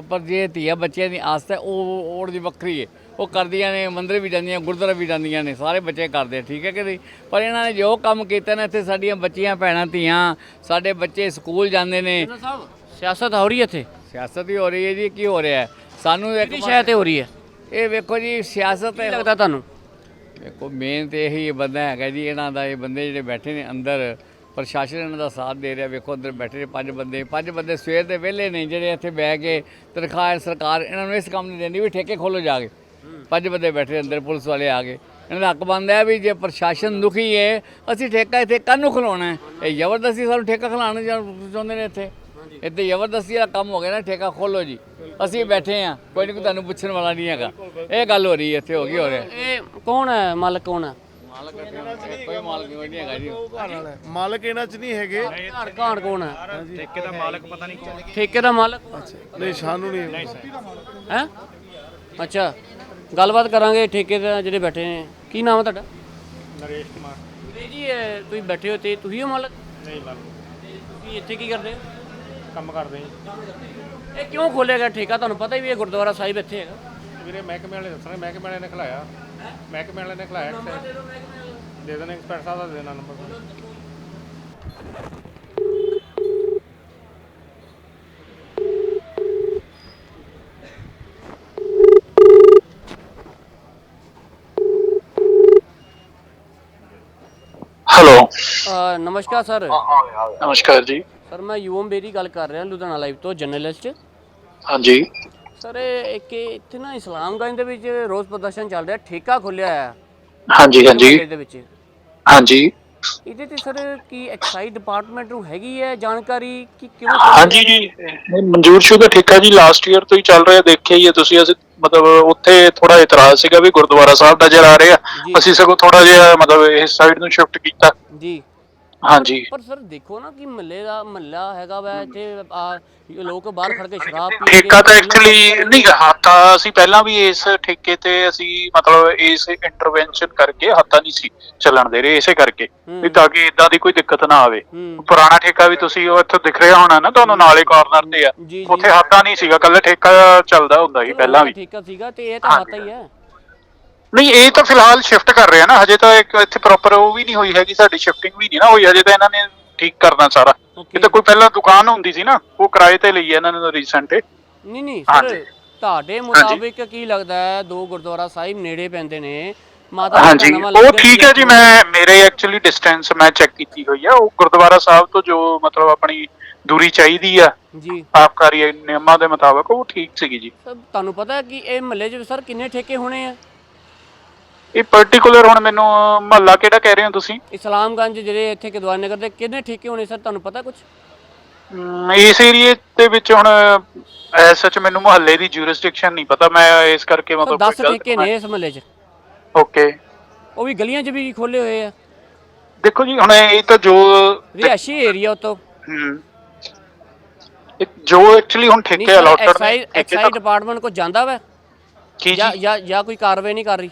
Speaker 7: ਪਰ ਜੇ ਧੀਆ ਬੱਚਿਆਂ ਦੀ ਆਸਤ ਉਹ ਔਰ ਦੀ ਵੱਖਰੀ ਹੈ। ਉਹ ਕਰਦੀਆਂ ਨੇ ਮੰਦਰ ਵੀ ਜਾਂਦੀਆਂ ਗੁਰਦੁਆਰਾ ਵੀ ਜਾਂਦੀਆਂ ਨੇ ਸਾਰੇ ਬੱਚੇ ਕਰਦੇ ਠੀਕ ਹੈ ਕਿ ਨਹੀਂ? ਪਰ ਇਹਨਾਂ ਨੇ ਜੋ ਕੰਮ ਕੀਤਾ ਨੇ ਇੱਥੇ ਸਾਡੀਆਂ ਬੱਚੀਆਂ ਭੈਣਾਂ ਧੀਆਂ ਸਾਡੇ ਬੱਚੇ ਸਕੂਲ ਜਾਂਦੇ ਨੇ।
Speaker 2: ਸਾਹਿਬ? ਸਿਆਸਤ ਹੋ ਰਹੀ ਹੈ ਇੱਥੇ?
Speaker 7: ਸਿਆਸਤ ਵੀ ਹੋ ਰਹੀ ਹੈ ਜੀ ਕੀ ਹੋ ਰਿਹਾ ਹੈ? ਸਾਨੂੰ ਇੱਕ
Speaker 2: ਕਿਹੜੀ ਸ਼ਹਿਰ ਤੇ ਹੋ ਰਹੀ ਹੈ?
Speaker 7: ਇਹ ਵੇਖੋ ਜੀ ਸਿਆਸਤ
Speaker 2: ਕੀ
Speaker 7: ਹੈ।
Speaker 2: ਲੱਗਦਾ ਤੁਹਾਨੂੰ?
Speaker 7: ਦੇਖੋ ਮੇਨ ਤੇ ਇਹੀ ਬੰਦਾ ਹੈਗਾ ਜੀ ਇਹਨਾਂ ਦਾ ਇਹ ਬੰਦੇ ਜਿਹੜੇ ਬੈਠੇ ਨੇ ਅੰਦਰ ਪ੍ਰਸ਼ਾਸਨ ਇਹਨਾਂ ਦਾ ਸਾਥ ਦੇ ਰਿਹਾ ਵੇਖੋ ਅੰਦਰ ਬੈਠੇ ਨੇ ਪੰਜ ਬੰਦੇ ਪੰਜ ਬੰਦੇ ਸਵੇਰ ਦੇ ਵਿਹਲੇ ਨੇ ਜਿਹੜੇ ਇੱਥੇ ਬਹਿ ਕੇ ਤਨਖਾਹ ਸਰਕਾਰ ਇਹਨਾਂ ਨੂੰ ਇਸ ਕੰਮ ਨਹੀਂ ਦਿੰਦੀ ਵੀ ਠੇਕੇ ਖੋਲੋ ਜਾ ਕੇ। ਪੰਜ ਬੰਦੇ ਬੈਠੇ ਅੰਦਰ ਪੁਲਿਸ ਵਾਲੇ ਆ ਗਏ। ਇਹਨਾਂ ਦਾ ਹੱਕ ਬਣਦਾ ਵੀ ਜੇ ਪ੍ਰਸ਼ਾਸਨ ਦੁਖੀ ਹੈ ਅਸੀਂ ਠੇਕਾ ਇੱਥੇ ਕਾਹਨੂੰ ਖਲਾਉਣਾ ਹੈ। ਇਹ ਜ਼ਬਰਦਸਤੀ ਸਾਨੂੰ ਠੇਕਾ ਖਲਾਉਣਾ ਚਾਹੁੰਦੇ ਨੇ ਇੱਥੇ? ਇੱਥੇ ਜ਼ਬਰਦਸਤੀ ਦਾ ਕੰਮ ਹੋ ਗਿਆ ਨਾ ਠੇਕਾ ਖੋਲੋ ਜੀ। ਅਸੀਂ ਬੈਠੇ ਆ ਕੋਈ ਨਹੀਂ ਤੁਹਾਨੂੰ ਪੁੱਛਣ ਵਾਲਾ ਨਹੀਂ ਹੈਗਾ। ਇਹ ਗੱਲ ਹੋ ਰਹੀ ਹੈ ਇੱਥੇ ਹੋ ਗਈ ਹੋ ਰਿਹਾ।
Speaker 2: ਇਹ ਕੌਣ ਹੈ? ਮਾਲਕ ਕੌਣ ਹੈ?
Speaker 7: ਮਾਲਕ ਕੋਈ ਮਾਲਕ ਨਹੀਂ ਹੈਗਾ ਜੀ।
Speaker 3: ਮਾਲਕ ਇਹਨਾਂ 'ਚ ਨਹੀਂ ਹੈਗੇ।
Speaker 2: ਘਾਣ ਘਾਣ ਕੌਣ ਹੈ?
Speaker 1: ਠੇਕੇ ਦਾ ਮਾਲਕ ਪਤਾ ਨਹੀਂ ਕੌਣ।
Speaker 2: ਠੇਕੇ ਦਾ ਮਾਲਕ?
Speaker 3: ਨਹੀਂ ਸਾਨੂੰ ਨਹੀਂ।
Speaker 2: ਹੈ? ਅੱਛਾ। ਗੱਲਬਾਤ ਕਰਾਂਗੇ ਠੇਕੇ ਦੇ ਜਿਹੜੇ ਬੈਠੇ ਨੇ। ਕੀ ਨਾਮ ਹੈ ਤੁਹਾਡਾ?
Speaker 1: ਨਰੇਸ਼ ਕੁਮਾਰ।
Speaker 2: ਵੀਰੇ ਜੀ ਇਹ ਤੁਸੀਂ ਬੈਠੇ ਹੋ ਤੇ ਤੁਸੀਂ ਹੋ ਮਾਲਕ?
Speaker 1: ਨਹੀਂ ਮਾਲਕ।
Speaker 2: ਤੁਸੀਂ ਇੱਥੇ ਕੀ ਕਰਦੇ ਹੋ?
Speaker 1: ਕੰਮ ਕਰਦੇ ਜੀ।
Speaker 2: ਇਹ ਕਿਉਂ ਖੋਲ੍ਹਿਆ ਗਿਆ ਠੇਕਾ? ਤੁਹਾਨੂੰ ਪਤਾ ਹੀ ਵੀ ਇਹ ਗੁਰਦੁਆਰਾ ਸਾਹਿਬ ਇੱਥੇ ਹੈਗਾ।
Speaker 1: ਵੀਰੇ ਮਹਿਕਮੇ ਵਾਲੇ ਦੱਸਣੇ ਮਹਿਕਮੇ ਵਾਲੇ ਨੇ ਖਿਲਾਇਆ। ਮਹਿਕਮੇ ਵਾਲੇ ਨੇ ਖਿਲਾਇਆ ਦੇ ਦੇਣੇ ਸਾਹਿਬ ਦਾ ਦੇ ਦੇਣਾ ਨੰਬਰ।
Speaker 4: ਹੈਲੋ।
Speaker 2: ਅ, ਨਮਸਕਾਰ ਸਰ।
Speaker 4: ਨਮਸਕਾਰ ਜੀ।
Speaker 2: ਸਰ ਮੈਂ ਯੂਐਮ ਬੇਰੀ ਗੱਲ ਕਰ ਰਿਹਾ ਲੁਧਿਆਣਾ ਲਾਈਵ ਤੋਂ ਜਰਨਲਿਸਟ।
Speaker 4: ਹਾਂਜੀ।
Speaker 2: ਸਰ ਇਹ ਇੱਕ ਇੱਥੇ ਨਾ ਇਸਲਾਮਗੰਜ ਦੇ ਵਿੱਚ ਰੋਜ਼ ਪ੍ਰਦਰਸ਼ਨ ਚੱਲ ਰਿਹਾ ਠੇਕਾ ਖੁੱਲਿਆ ਹੈ
Speaker 4: ਹਾਂਜੀ ਹਾਂਜੀ।
Speaker 2: ਦੇ ਵਿੱਚ।
Speaker 4: ਹਾਂਜੀ।
Speaker 2: ਇਹਦੇ ਤੇ ਸਰ ਕੀ ਐਕਸਾਈਜ਼ ਡਿਪਾਰਟਮੈਂਟ ਨੂੰ ਹੈਗੀ ਹੈ ਜਾਣਕਾਰੀ? ਕਿ ਕਿਉਂ
Speaker 4: ਹਾਂਜੀ ਜੀ। ਇਹ ਮਨਜ਼ੂਰ ਸ਼ੁਦਾ ਠੇਕਾ ਜੀ ਲਾਸਟ ਈਅਰ ਤੋਂ ਹੀ ਚੱਲ ਰਿਹਾ ਦੇਖਿਆ ਹੀ ਹੈ ਤੁਸੀਂ। ਅਸੀਂ ਮਤਲਬ ਉੱਥੇ ਥੋੜਾ ਇਤਰਾਜ਼ ਸੀਗਾ ਵੀ ਗੁਰਦੁਆਰਾ ਸਾਹਿਬ ਨਜ਼ਰ ਆ ਰਹੇ। ਅਸੀਂ ਸਗੋਂ ਥੋੜਾ ਜਿਹਾ ਮਤਲਬ ਇਸ ਸਾਈਡ ਨੂੰ ਸ਼ਿਫਟ ਕੀਤਾ।
Speaker 2: ਜੀ।
Speaker 4: ਹਾਂਜੀ।
Speaker 2: ਪਰ ਸਰ ਦੇਖੋ ਨਾ ਕਿ ਮਹੱਲੇ ਦਾ ਮਹੱਲਾ ਹੈਗਾ ਵਾ ਇੱਥੇ ਆ ਲੋਕ ਬਾਹਰ ਖੜ ਕੇ ਸ਼ਰਾਬ ਪੀ
Speaker 4: ਠੇਕਾ ਤਾਂ ਐਕਚੁਅਲੀ ਨਹੀਂ ਹੱਥਾ ਅਸੀਂ ਪਹਿਲਾਂ ਵੀ ਇਸ ਠੇਕੇ ਤੇ ਅਸੀਂ ਮਤਲਬ ਇਸ ਇੰਟਰਵੈਂਸ਼ਨ ਕਰਕੇ ਹੱਥਾ ਨਹੀਂ ਸੀ ਚੱਲਣ ਦੇ ਰਹੇ ਇਸੇ ਕਰਕੇ। ਵੀ ਤਾਂ ਕਿ ਇਦਾਂ ਦੀ ਕੋਈ ਦਿੱਕਤ ਨਾ ਆਵੇ।
Speaker 2: ਹੂੰ।
Speaker 4: ਪੁਰਾਣਾ ਠੇਕਾ ਵੀ ਤੁਸੀਂ ਉਹ ਇੱਥੇ ਦਿਖ ਰਿਹਾ ਹੋਣਾ ਨਾ ਤੁਹਾਨੂੰ ਨਾਲੇ ਕਾਰਨਰ ਤੇ ਆ।
Speaker 2: ਜੀ, ਜੀ।
Speaker 4: ਉੱਥੇ ਹੱਥਾ ਨਹੀਂ ਸੀਗਾ ਕੱਲ ਠੇਕਾ ਚੱਲਦਾ ਹੁੰਦਾ ਸੀ ਪਹਿਲਾਂ ਵੀ।
Speaker 2: ਠੇਕਾ ਸੀਗਾ ਤੇ ਇਹ ਤਾਂ। ਹੱਥ ਹੀ ਹੈ
Speaker 4: ਨਹੀਂ ਇਹ ਤਾਂ ਫਿਲਹਾਲ ਸ਼ਿਫਟ ਕਰ ਰਹੇ ਨਾ ਹਜੇ ਤਾਂ ਇੱਕ ਇੱਥੇ ਪ੍ਰੋਪਰ ਉਹ ਵੀ ਨਹੀਂ ਹੋਈ ਹੈਗੀ ਸਾਡੀ ਸ਼ਿਫਟਿੰਗ ਵੀ ਨਹੀਂ ਨਾ ਹੋਈ ਹਜੇ ਤਾਂ ਇਹਨਾਂ ਨੇ ਠੀਕ ਕਰਨਾ ਸਾਰਾ. ਇਹ ਤਾਂ ਕੋਈ ਪਹਿਲਾਂ ਦੁਕਾਨ ਹੁੰਦੀ ਸੀ ਨਾ ਉਹ ਕਿਰਾਏ ਤੇ ਲਈ ਹੈ ਇਹਨਾਂ ਨੇ ਰੀਸੈਂਟ
Speaker 2: ਨਹੀਂ ਨਹੀਂ ਸਰ। ਤੁਹਾਡੇ ਮੁਤਾਬਿਕ ਕੀ ਲੱਗਦਾ ਹੈ ਦੋ ਗੁਰਦੁਆਰਾ ਸਾਹਿਬ ਨੇੜੇ ਪੈਂਦੇ ਨੇ ਮਾਤਾ
Speaker 4: ਹਾਂਜੀ। ਉਹ ਠੀਕ ਹੈ ਜੀ ਮੈਂ ਮੇਰੇ ਐਕਚੁਅਲੀ ਡਿਸਟੈਂਸ ਮੈਂ ਚੈੱਕ ਕੀਤੀ ਹੋਈ ਆ ਉਹ ਗੁਰਦੁਆਰਾ ਸਾਹਿਬ ਤੋਂ ਜੋ ਮਤਲਬ ਆਪਣੀ ਦੂਰੀ ਚਾਹੀਦੀ ਆ
Speaker 2: ਜੀ।
Speaker 4: ਆਬਕਾਰੀ ਨਿਯਮਾਂ ਦੇ ਮੁਤਾਬਕ ਉਹ ਠੀਕ ਸੀਗੀ ਜੀ।
Speaker 2: ਤੁਹਾਨੂੰ ਪਤਾ ਹੈ ਕਿ ਇਹ ਮਹੱਲੇ 'ਚ ਸਰ ਕਿੰਨੇ ਠੇਕੇ ਹੋਣੇ ਆ?
Speaker 4: ਇਹ ਪਾਰਟਿਕੂਲਰ ਹੁਣ ਮੈਨੂੰ ਮਹੱਲਾ ਕਿਹੜਾ ਕਹਿ ਰਹੇ ਹੋ ਤੁਸੀਂ?
Speaker 2: ਇਸਲਾਮਗੰਜ ਜਿਹੜੇ ਇੱਥੇ ਕਿਦਵਾਰ ਨਗਰ ਦੇ ਕਿੰਨੇ ਠੇਕੇ ਹੋਣੇ ਸਰ ਤੁਹਾਨੂੰ ਪਤਾ ਕੁਝ
Speaker 4: ਇਸ ਏਰੀਏ ਦੇ ਵਿੱਚ ਹੁਣ ਐਸ ਸੱਚ ਮੈਨੂੰ ਮੁਹੱਲੇ ਦੀ ਜੂਰਿਸਡਿਕਸ਼ਨ ਨਹੀਂ ਪਤਾ ਮੈਂ ਇਸ ਕਰਕੇ ਮਤਲਬ
Speaker 2: 10 ਠੇਕੇ ਨੇ ਇਸ ਮਹੱਲੇ 'ਚ।
Speaker 4: ਓਕੇ
Speaker 2: ਉਹ ਵੀ ਗਲੀਆਂ 'ਚ ਵੀ ਖੋਲੇ ਹੋਏ ਆ।
Speaker 4: ਦੇਖੋ ਜੀ ਹੁਣ ਇਹ ਤਾਂ ਜੋ
Speaker 2: ਰਿਹਾਇਸ਼ੀ ਏਰੀਆ
Speaker 4: ਇਹ ਜੋ ਐਕਚੁਅਲੀ ਹੁਣ ਠੇਕੇ ਅਲਾਟਡ
Speaker 2: ਐਕਸਾਈਜ਼ ਐਕਸਾਈਜ਼ ਡਿਪਾਰਟਮੈਂਟ ਕੋ ਜਾਂਦਾ ਵਾ।
Speaker 4: ਕੀ
Speaker 2: ਜੀ?
Speaker 4: ਜਾਂ
Speaker 2: ਜਾਂ ਕੋਈ ਕਾਰਵਾਈ ਨਹੀਂ ਕਰ ਰਹੀ।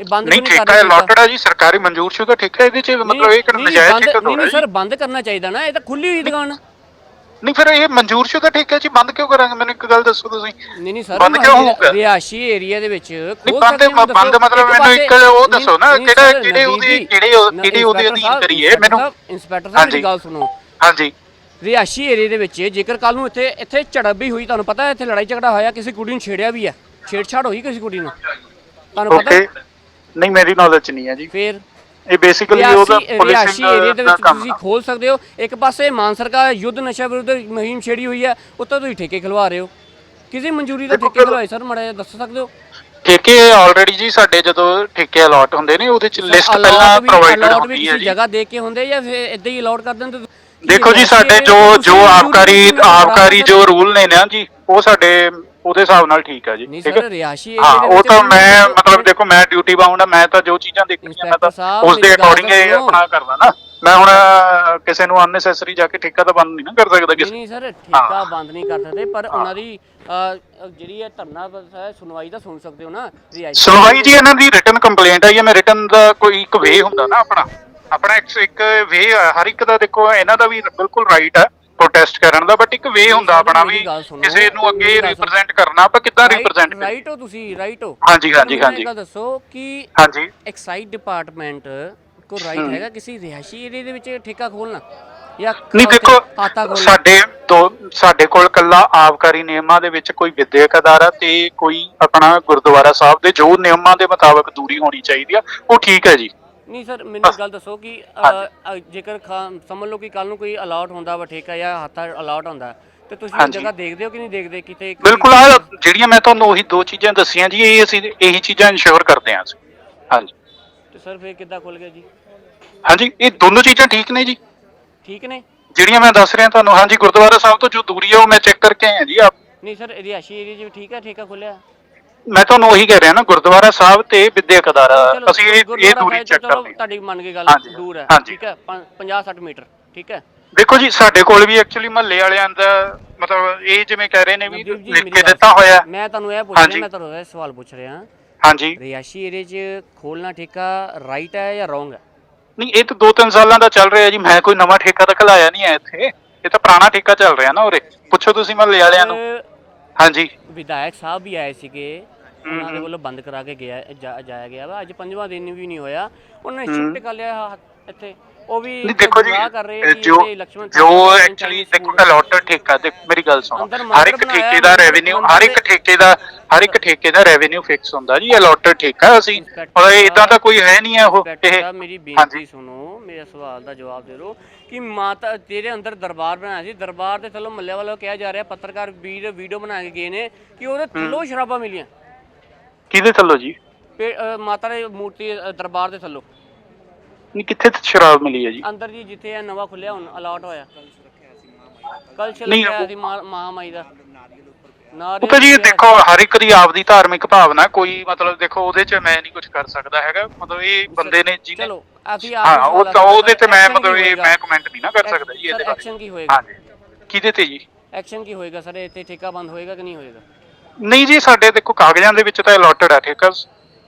Speaker 2: ਇਹ ਬੰਦ
Speaker 4: ਨਹੀਂ ਠੇਕਾ ਅਲਾਟਡ ਹੈ ਜੀ ਸਰਕਾਰੀ ਮਨਜ਼ੂਰ ਸ਼ੁਦਾ ਠੇਕਾ ਇਹਦੇ ਚ ਮਤਲਬ ਇਹ ਕਿਹੜਾ ਨਜਾਇਜ਼ ਠੇਕਾ
Speaker 2: ਨਹੀਂ ਨਹੀਂ ਸਰ ਬੰਦ ਕਰਨਾ ਚਾਹੀਦਾ ਨਾ ਇਹ ਤਾਂ ਖੁੱਲੀ ਹੋਈ ਦੁਕਾਨ।
Speaker 4: ਨਹੀਂ ਫਿਰ ਇਹ ਮਨਜ਼ੂਰ ਸ਼ੁਦਾ ਠੇਕਾ ਜੀ ਬੰਦ ਕਿਉਂ ਕਰਾਂਗੇ? ਮੈਨੂੰ ਇੱਕ ਗੱਲ ਦੱਸੋ ਤੁਸੀਂ।
Speaker 2: ਨਹੀਂ ਨਹੀਂ ਸਰ
Speaker 4: ਬੰਦ ਕਿਉਂ ਹੋਊਗਾ?
Speaker 2: ਰਿਹਾਇਸ਼ੀ ਏਰੀਆ ਦੇ ਵਿੱਚ ਖੋਲ
Speaker 4: ਬੰਦ
Speaker 2: ਸਕਦੇ ਹੋ,
Speaker 4: ਬੰਦ। ਮਤਲਬ ਮੈਨੂੰ ਇੱਕ ਉਹ ਦੱਸੋ ਨਾ ਕਿਹੜਾ ਕਿਹੜੇ ਉਹਦੀ ਕਿਹੜੇ ਕਿਹੜੀ ਉਹਦੇ ਅਧੀਨ ਕਰੀਏ? ਮੈਨੂੰ
Speaker 2: ਇੰਸਪੈਕਟਰ ਸਾਹਿਬ। ਦੀ ਗੱਲ ਸੁਣੋ।
Speaker 4: ਹਾਂਜੀ।
Speaker 2: ਰਿਹਾਇਸ਼ੀ ਏਰੀਆ ਦੇ ਵਿੱਚ ਜੇਕਰ ਕੱਲ ਨੂੰ ਇੱਥੇ ਇੱਥੇ ਝੜਪ ਵੀ ਹੋਈ ਤੁਹਾਨੂੰ ਪਤਾ ਹੈ ਇੱਥੇ ਲੜਾਈ ਝਗੜਾ ਹੋਇਆ ਕਿਸੇ ਕੁੜੀ ਨੂੰ ਛੇੜਿਆ ਵੀ ਹੈ। ਛੇੜਛਾੜ ਹੋਈ ਕਿਸੇ ਕੁੜੀ ਨੂੰ? ਤੁਹਾਨੂੰ ਪਤਾ?
Speaker 4: ਨਹੀਂ ਮੇਰੀ ਨੌਲੇਜ ਨਹੀਂ ਹੈ ਜੀ।
Speaker 2: ਫੇਰ
Speaker 4: ਇਹ ਬੇਸਿਕਲੀ ਉਹਦਾ
Speaker 2: ਰਿਹਾਇਸ਼ੀ ਏਰੀਆ ਦੇ
Speaker 4: ਪੁਲਿਸਿੰਗ
Speaker 2: ਵਿੱਚ ਤੁਸੀਂ ਖੋਲ ਸਕਦੇ ਹੋ। ਇੱਕ ਪਾਸੇ ਮਾਨ ਸਰਕਾਰ ਯੁੱਧ ਨਸ਼ਾ ਵਿਰੁੱਧ ਮੁਹਿੰਮ ਛੇੜੀ ਹੋਈ ਹੈ ਉੱਤੇ ਤੁਸੀਂ ਠੇਕੇ ਖਿਲਵਾ ਰਹੇ ਹੋ। ਕਿਸੇ ਮਨਜ਼ੂਰੀ ਦਾ ਠੇਕੇ ਖਿਲਵਾਏ? ਸਰ ਮੜਾ ਜਿਹਾ ਦੱਸ ਸਕਦੇ ਹੋ?
Speaker 4: ਠੇਕੇ ਆਲਰੇਡੀ ਜੀ ਸਾਡੇ ਜਦੋਂ ਠੇਕੇ ਅਲਾਟ ਹੁੰਦੇ ਨੇ ਉਹਦੇ ਚ ਲਿਸਟ ਪਹਿਲਾਂ ਪ੍ਰੋਵਾਈਡਡ ਹੁੰਦੀ ਹੈ ਜੀ।
Speaker 2: ਜਗ੍ਹਾ ਦੇ ਕੇ ਹੁੰਦੇ ਜਾਂ ਫਿਰ ਇਦਾਂ ਹੀ ਅਲਾਟ ਕਰ ਦਿੰਦੇ?
Speaker 4: ਦੇਖੋ ਜੀ ਸਾਡੇ ਜੋ ਜੋ
Speaker 2: ਤੁਸੀਂ
Speaker 4: ਆਬਕਾਰੀ
Speaker 2: ਮਨਜ਼ੂਰੀ ਨਹੀਂ
Speaker 4: ਆਬਕਾਰੀ
Speaker 2: ਕਰਾ
Speaker 4: ਜੋ ਰੂਲ ਨੇ ਨਾ ਜੀ ਉਹ ਸਾਡੇ ਉਹਦੇ ਹਿਸਾਬ ਨਾਲ ਠੀਕ ਹੈ ਜੀ
Speaker 2: ਨਹੀਂ
Speaker 4: ਠੀਕ
Speaker 2: ਸਰ
Speaker 4: ਹੈ
Speaker 2: ਏਰੀਆ
Speaker 4: ਹਾਂ
Speaker 2: ਦੇ
Speaker 4: ਉਹ
Speaker 2: ਵਿੱਚ
Speaker 4: ਤਾਂ ਮੈਂ ਮਤਲਬ ਦੇਖੋ ਮੈਂ ਡਿਊਟੀ ਬਾਉਂਡ ਆ ਮੈਂ ਤਾਂ ਜੋ ਚੀਜ਼ਾਂ ਦੇਖਣੀਆਂ ਮੈਂ ਤਾਂ
Speaker 2: ਸਾਹਿਬ,
Speaker 4: ਉਸ ਦੇ
Speaker 2: ਮੇਰੀ ਗੱਲ
Speaker 4: ਅਕੋਰਡਿੰਗ ਹੀ
Speaker 2: ਸੁਣੋ।
Speaker 4: ਆਪਣਾ ਕਰਦਾ ਨਾ। ਮੈਂ ਹੁਣ ਅਹ, ਕਿਸੇ ਨੂੰ ਅਨਨੈਸੈਸਰੀ ਜਾ ਕੇ ਠੇਕਾ ਤਾਂ ਬੰਦ ਨਹੀਂ ਨਾ ਕਰ ਸਕਦਾ ਕਿਸੇ
Speaker 2: ਨਹੀਂ ਸਰ ਠੇਕਾ ਬੰਦ ਨਹੀਂ ਕਰ ਸਕਦੇ ਪਰ ਉਹਨਾਂ ਦੀ ਜਿਹੜੀ ਇਹ ਧਰਨਾ ਹੈ ਸੁਣਵਾਈ ਤਾਂ ਸੁਣ ਸਕਦੇ ਹੋ ਨਾ ਰਿਹਾਇਸ਼ੀ
Speaker 4: ਸੁਣਵਾਈ ਜੀ ਇਹਨਾਂ ਦੀ ਰਿਟਨ ਕੰਪਲੇਂਟ ਆਈ ਹੈ ਮੈਂ ਰਿਟਨ ਦਾ ਕੋਈ ਇੱਕ ਵੇ ਹੁੰਦਾ ਨਾ ਆਪਣਾ। ਆਪਣਾ ਇੱਕ ਇੱਕ ਵੇ ਹਰ ਇੱਕ ਦਾ ਦੇਖੋ ਇਹਨਾਂ ਦਾ ਵੀ ਬਿਲਕੁਲ ਰਾਈਟ ਹੈ ਪ੍ਰੋਟੈਸਟ ਕਰਨ ਦਾ ਬਟ ਇੱਕ ਵੇ ਹੁੰਦਾ ਆਪਣਾ ਵੀ ਕਿਸੇ ਨੂੰ ਅੱਗੇ। ਰਿਪਰੈਜ਼ੈਂਟ ਕਰਨਾ ਆਪਾਂ ਕਿੱਦਾਂ ਰਿਪਰੈਜ਼ੈਂਟ
Speaker 2: ਰਾਈਟ ਹੋ ਤੁਸੀਂ ਰਾਈਟ ਹੋ।
Speaker 4: ਹਾਂਜੀ ਹਾਂਜੀ ਹਾਂਜੀ।
Speaker 2: ਦੱਸੋ ਕਿ
Speaker 4: ਹਾਂਜੀ।
Speaker 2: ਐਕਸਾਈਜ਼ ਡਿਪਾਰਟਮੈਂਟ ਕੋ ਰਾਈਟ ਹੈਗਾ ਕਿਸੇ ਰਿਹਾਇਸ਼ੀ ਏਰੀਆ ਦੇ ਵਿੱਚ ਠੇਕਾ ਖੋਲਣਾ? ਜਾਂ
Speaker 4: ਨਹੀਂ ਦੇਖੋ ਸਾਡੇ ਦੋ ਸਾਡੇ ਕੋਲ ਕੱਲਾ ਆਬਕਾਰੀ ਨਿਯਮਾਂ ਦੇ ਵਿੱਚ ਕੋਈ ਵਿਦਿਅਕ ਅਦਾਰਾ ਤੇ ਕੋਈ ਆਪਣਾ ਗੁਰਦੁਆਰਾ ਸਾਹਿਬ ਦੇ ਜੋ ਨਿਯਮਾਂ ਦੇ ਮੁਤਾਬਕ ਦੂਰੀ ਹੋਣੀ ਚਾਹੀਦੀ ਆ ਉਹ ਠੀਕ ਹੈ ਜੀ।
Speaker 2: ਨਹੀਂ ਸਰ ਮੈਨੂੰ ਇੱਕ ਗੱਲ ਦੱਸੋ ਕਿ ਅ, ਅ, ਜੇਕਰ ਖਾ- ਸਮਝ ਲਓ ਕਿ ਕੱਲ ਨੂੰ ਕੋਈ ਅਲਾਟ ਹੁੰਦਾ ਵਾ ਠੇਕਾ ਜਾਂ ਹੱਥਾ ਅਲਾਟ ਹੁੰਦਾ ਤੇ ਤੁਸੀਂ ਉਹ
Speaker 4: ਹਾਂਜੀ।
Speaker 2: ਜਗ੍ਹਾ ਦੇਖਦੇ ਹੋ ਕਿ ਨਹੀਂ ਦੇਖਦੇ ਕਿਤੇ ਕੋਈ-
Speaker 4: ਬਿਲਕੁਲ ਆ ਜਿਹੜੀਆਂ ਮੈਂ ਤੁਹਾਨੂੰ ਉਹੀ ਦੋ ਚੀਜ਼ਾਂ ਦੱਸੀਆਂ ਜੀ ਇਹ ਅਸੀਂ ਇਹੀ ਚੀਜ਼ਾਂ ਇਨਸ਼ੋਰ ਕਰਦੇ ਹਾਂ ਅਸੀਂ। ਹਾਂਜੀ।
Speaker 2: ਤੇ ਸਰ ਫੇਰ ਕਿੱਦਾਂ ਖੁੱਲ ਗਿਆ ਜੀ?
Speaker 4: ਹਾਂਜੀ ਇਹ ਦੋਨੋਂ ਚੀਜ਼ਾਂ ਠੀਕ ਨੇ ਜੀ।
Speaker 2: ਠੀਕ ਨੇ?
Speaker 4: ਜਿਹੜੀਆਂ ਮੈਂ ਦੱਸ ਰਿਹਾ ਤੁਹਾਨੂੰ ਹਾਂਜੀ ਗੁਰਦੁਆਰਾ ਸਾਹਿਬ ਤੋਂ ਜੋ ਦੂਰੀ ਹੈ ਉਹ ਮੈਂ ਚੈੱਕ ਕਰਕੇ ਆਇਆ ਜੀ ਆਪ।
Speaker 2: ਨਹੀਂ ਸਰ ਰਿਹਾਇਸ਼ੀ ਏਰੀਆ 'ਚ ਵੀ ਠੀਕ ਹੈ ਠੇਕਾ ਖੁੱਲਿਆ
Speaker 4: ਮੈਂ ਤੁਹਾਨੂੰ ਉਹੀ ਕਹਿ ਰਿਹਾ ਨਾ ਗੁਰਦੁਆਰਾ ਸਾਹਿਬ ਤੇ ਵਿਦਿਅਕ ਅਦਾਰਾ
Speaker 2: ਚਲੋ,
Speaker 4: ਅਸੀਂ ਇਹ ਇਹ
Speaker 2: ਗੁਰਦੁਆਰਾ
Speaker 4: ਦੂਰੀ
Speaker 2: ਸਾਹਿਬ
Speaker 4: ਚੈੱਕ
Speaker 2: ਚਲੋ
Speaker 4: ਕਰਦੇ ਹਾਂ।
Speaker 2: ਤੁਹਾਡੀ ਮੰਨ ਕੇ ਗੱਲ
Speaker 4: ਹਾਂਜੀ,
Speaker 2: ਦੂਰ ਹੈ
Speaker 4: ਹਾਂਜੀ।
Speaker 2: ਠੀਕ ਹੈ 50 60 ਮੀਟਰ ਠੀਕ ਹੈ।
Speaker 4: ਦੇਖੋ ਜੀ ਸਾਡੇ ਕੋਲ ਵੀ ਐਕਚੁਅਲੀ ਮਹੱਲੇ ਵਾਲਿਆਂ ਦਾ ਮਤਲਬ ਇਹ ਜਿਵੇਂ ਕਹਿ ਰਹੇ ਨੇ ਵੀ
Speaker 2: ਨਵਦੀਪ ਜੀ,
Speaker 4: ਲਿਖ
Speaker 2: ਮੇਰੀ
Speaker 4: ਕੇ
Speaker 2: ਗੱਲ
Speaker 4: ਦਿੱਤਾ ਹੋਇਆ ਹੈ।
Speaker 2: ਮੈਂ ਤੁਹਾਨੂੰ ਇਹ ਪੁੱਛ ਰਿਹਾ। ਮੈਂ ਤੁਹਾਨੂੰ ਇਹ ਸਵਾਲ ਪੁੱਛ ਰਿਹਾ।
Speaker 4: ਹਾਂਜੀ।
Speaker 2: ਰਿਹਾਇਸ਼ੀ ਏਰੀਆ 'ਚ ਖੋਲਣਾ ਠੇਕਾ ਰਾਈਟ ਹੈ ਜਾਂ ਰੋਂਗ ਹੈ?
Speaker 4: ਨਹੀਂ ਇਹ ਤਾਂ ਦੋ ਤਿੰਨ ਸਾਲਾਂ ਦਾ ਚੱਲ ਰਿਹਾ ਜੀ ਮੈਂ ਕੋਈ ਨਵਾਂ ਠੇਕਾ ਤਾਂ ਖਲਾਇਆ ਨਹੀਂ ਹੈ ਇੱਥੇ। ਇਹ ਤਾਂ ਪੁਰਾਣਾ ਠੇਕਾ ਚੱਲ ਰਿਹਾ ਨਾ ਉਰੇ। ਪੁੱਛੋ ਤੁਸੀਂ ਮਹੱਲੇ ਵਾਲਿਆਂ ਨੂੰ। ਹਾਂਜੀ।
Speaker 2: ਵਿਧਾਇਕ ਸਾਹਿਬ ਵੀ ਆਏ ਸੀਗੇ। ਉਹਨਾਂ ਦੇ ਵੱਲੋਂ ਬੰਦ ਕਰਾ ਕੇ ਗਿਆ ਜਾ- ਜਾਇਆ ਗਿਆ ਵਾ। ਅੱਜ ਪੰਜਵਾਂ ਦਿਨ ਵੀ ਨਹੀਂ ਹੋਇਆ। ਉਹਨਾਂ ਨੇ ਸ਼ਿਫਟ ਕਰ ਲਿਆ ਹ- ਇੱਥੇ। ਉਹ ਵੀ
Speaker 4: ਨਹੀਂ ਦੇਖੋ ਜੀ
Speaker 2: ਗੁੰਮਰਾਹ ਕਰ ਰਹੇ
Speaker 4: ਇਹ
Speaker 2: ਕਿ
Speaker 4: ਜੋ ਜੋ ਐਕਚੁਅਲੀ ਦੇਖੋ ਅਲਾਟਡ ਠੇਕਾ ਦੇਖ ਮੇਰੀ ਗੱਲ ਸੁਣੋ।
Speaker 2: ਅੰਦਰ
Speaker 4: ਹਰ ਇੱਕ
Speaker 2: ਬਣਾਇਆ,
Speaker 4: ਠੇਕੇ ਦਾ
Speaker 2: ਮੰਦਿਰ-
Speaker 4: ਰੈਵਨਿਊ ਹਰ ਇੱਕ
Speaker 2: ਦੇ-
Speaker 4: ਠੇਕੇ ਦਾ ਹਰ ਇੱਕ ਠੇਕੇ ਦਾ ਰੈਵਨਿਊ ਫਿਕਸ ਹੁੰਦਾ ਜੀ ਅਲਾਟਡ ਠੇਕਾ ਅਸੀਂ।
Speaker 2: Inspector
Speaker 4: ਔਰ ਇਦਾਂ ਦਾ ਕੋਈ ਹੈ ਨਹੀਂ ਹੈ ਉਹ। ਇਹ ਹਾਂਜੀ।
Speaker 2: ਸੁਣੋ। ਮੇਰੇ ਸਵਾਲ ਦਾ ਜਵਾਬ ਦੇ ਦਿਓ ਕਿ ਮਾਤਾ ਤੇਰੇ ਅੰਦਰ ਦਰਬਾਰ ਬਣਾਇਆ ਸੀ। ਦਰਬਾਰ ਦੇ ਥੱਲੋਂ ਮੱਲੇ ਵੱਲੋਂ ਕਿਹਾ ਜਾ ਰਿਹਾ ਪੱਤਰਕਾਰ ਵੀਰ ਵੀਡੀਓ ਬਣਾ ਕੇ ਗਏ ਨੇ ਕਿ ਉਹਦੇ ਥੱਲੋਂ ਸ਼ਰਾਬਾਂ ਮਿਲੀਆਂ।
Speaker 4: ਕਿਹਦੇ ਥੱਲੋਂ ਜੀ?
Speaker 2: ਮਾਤਾ ਦੀ ਮੂਰਤੀ ਦਰਬਾਰ ਦੇ ਥੱਲੋਂ।
Speaker 4: ਨਹੀਂ ਕਿੱਥੇ ਸ਼ਰਾਬ ਮਿਲੀ ਹੈ ਜੀ?
Speaker 2: ਅੰਦਰ ਜੀ ਜਿੱਥੇ ਇਹ ਨਵਾਂ ਖੁੱਲਿਆ ਹੁਣ ਅਲਾਟ ਹੋਇਆ। ਕੱਲ
Speaker 4: ਨਹੀਂ,
Speaker 2: ਚੱਲਿਆ
Speaker 4: ਉਹ-
Speaker 2: ਸੀ ਮਹਾ- ਮਹਾਮਾਈ ਦਾ।
Speaker 4: ਉਹ ਤਾਂ ਜੀ। ਦੇਖੋ ਹਰ ਇੱਕ ਦੀ ਆਪਦੀ ਧਾਰਮਿਕ ਭਾਵਨਾ ਕੋਈ ਮਤਲਬ ਦੇਖੋ ਉਹਦੇ 'ਚ ਮੈਂ ਨਹੀਂ ਕੁਝ ਕਰ ਸਕਦਾ ਹੈਗਾ। ਮਤਲਬ ਇਹ ਬੰਦੇ ਨੇ ਜਿਹਨੇ
Speaker 2: ਚਲੋ ਅਸੀਂ
Speaker 4: ਹਾਂ ਉਹ ਤਾਂ ਉਹਦੇ ਤੇ ਮੈਂ ਮਤਲਬ ਇਹ ਮੈਂ ਕਮੈਂਟ ਨਹੀਂ ਨਾ ਕਰ ਸਕਦਾ ਜੀ ਇਹਦੇ ਬਾਰੇ।
Speaker 2: ਐਕਸ਼ਨ ਕੀ ਹੋਏਗਾ?
Speaker 4: ਹਾਂਜੀ ਕਿਹਦੇ ਤੇ ਜੀ?
Speaker 2: ਐਕਸ਼ਨ ਕੀ ਹੋਏਗਾ? ਸਰ ਇੱਥੇ ਠੇਕਾ ਬੰਦ ਹੋਏਗਾ ਕਿ ਨਹੀਂ ਹੋਏਗਾ?
Speaker 4: ਨਹੀਂ ਜੀ ਸਾਡੇ ਦੇਖੋ ਕਾਗਜ਼ਾਂ ਦੇ ਵਿੱਚ ਤਾਂ ਅਲੋਟਡ ਹੈ ਠੇਕਾ।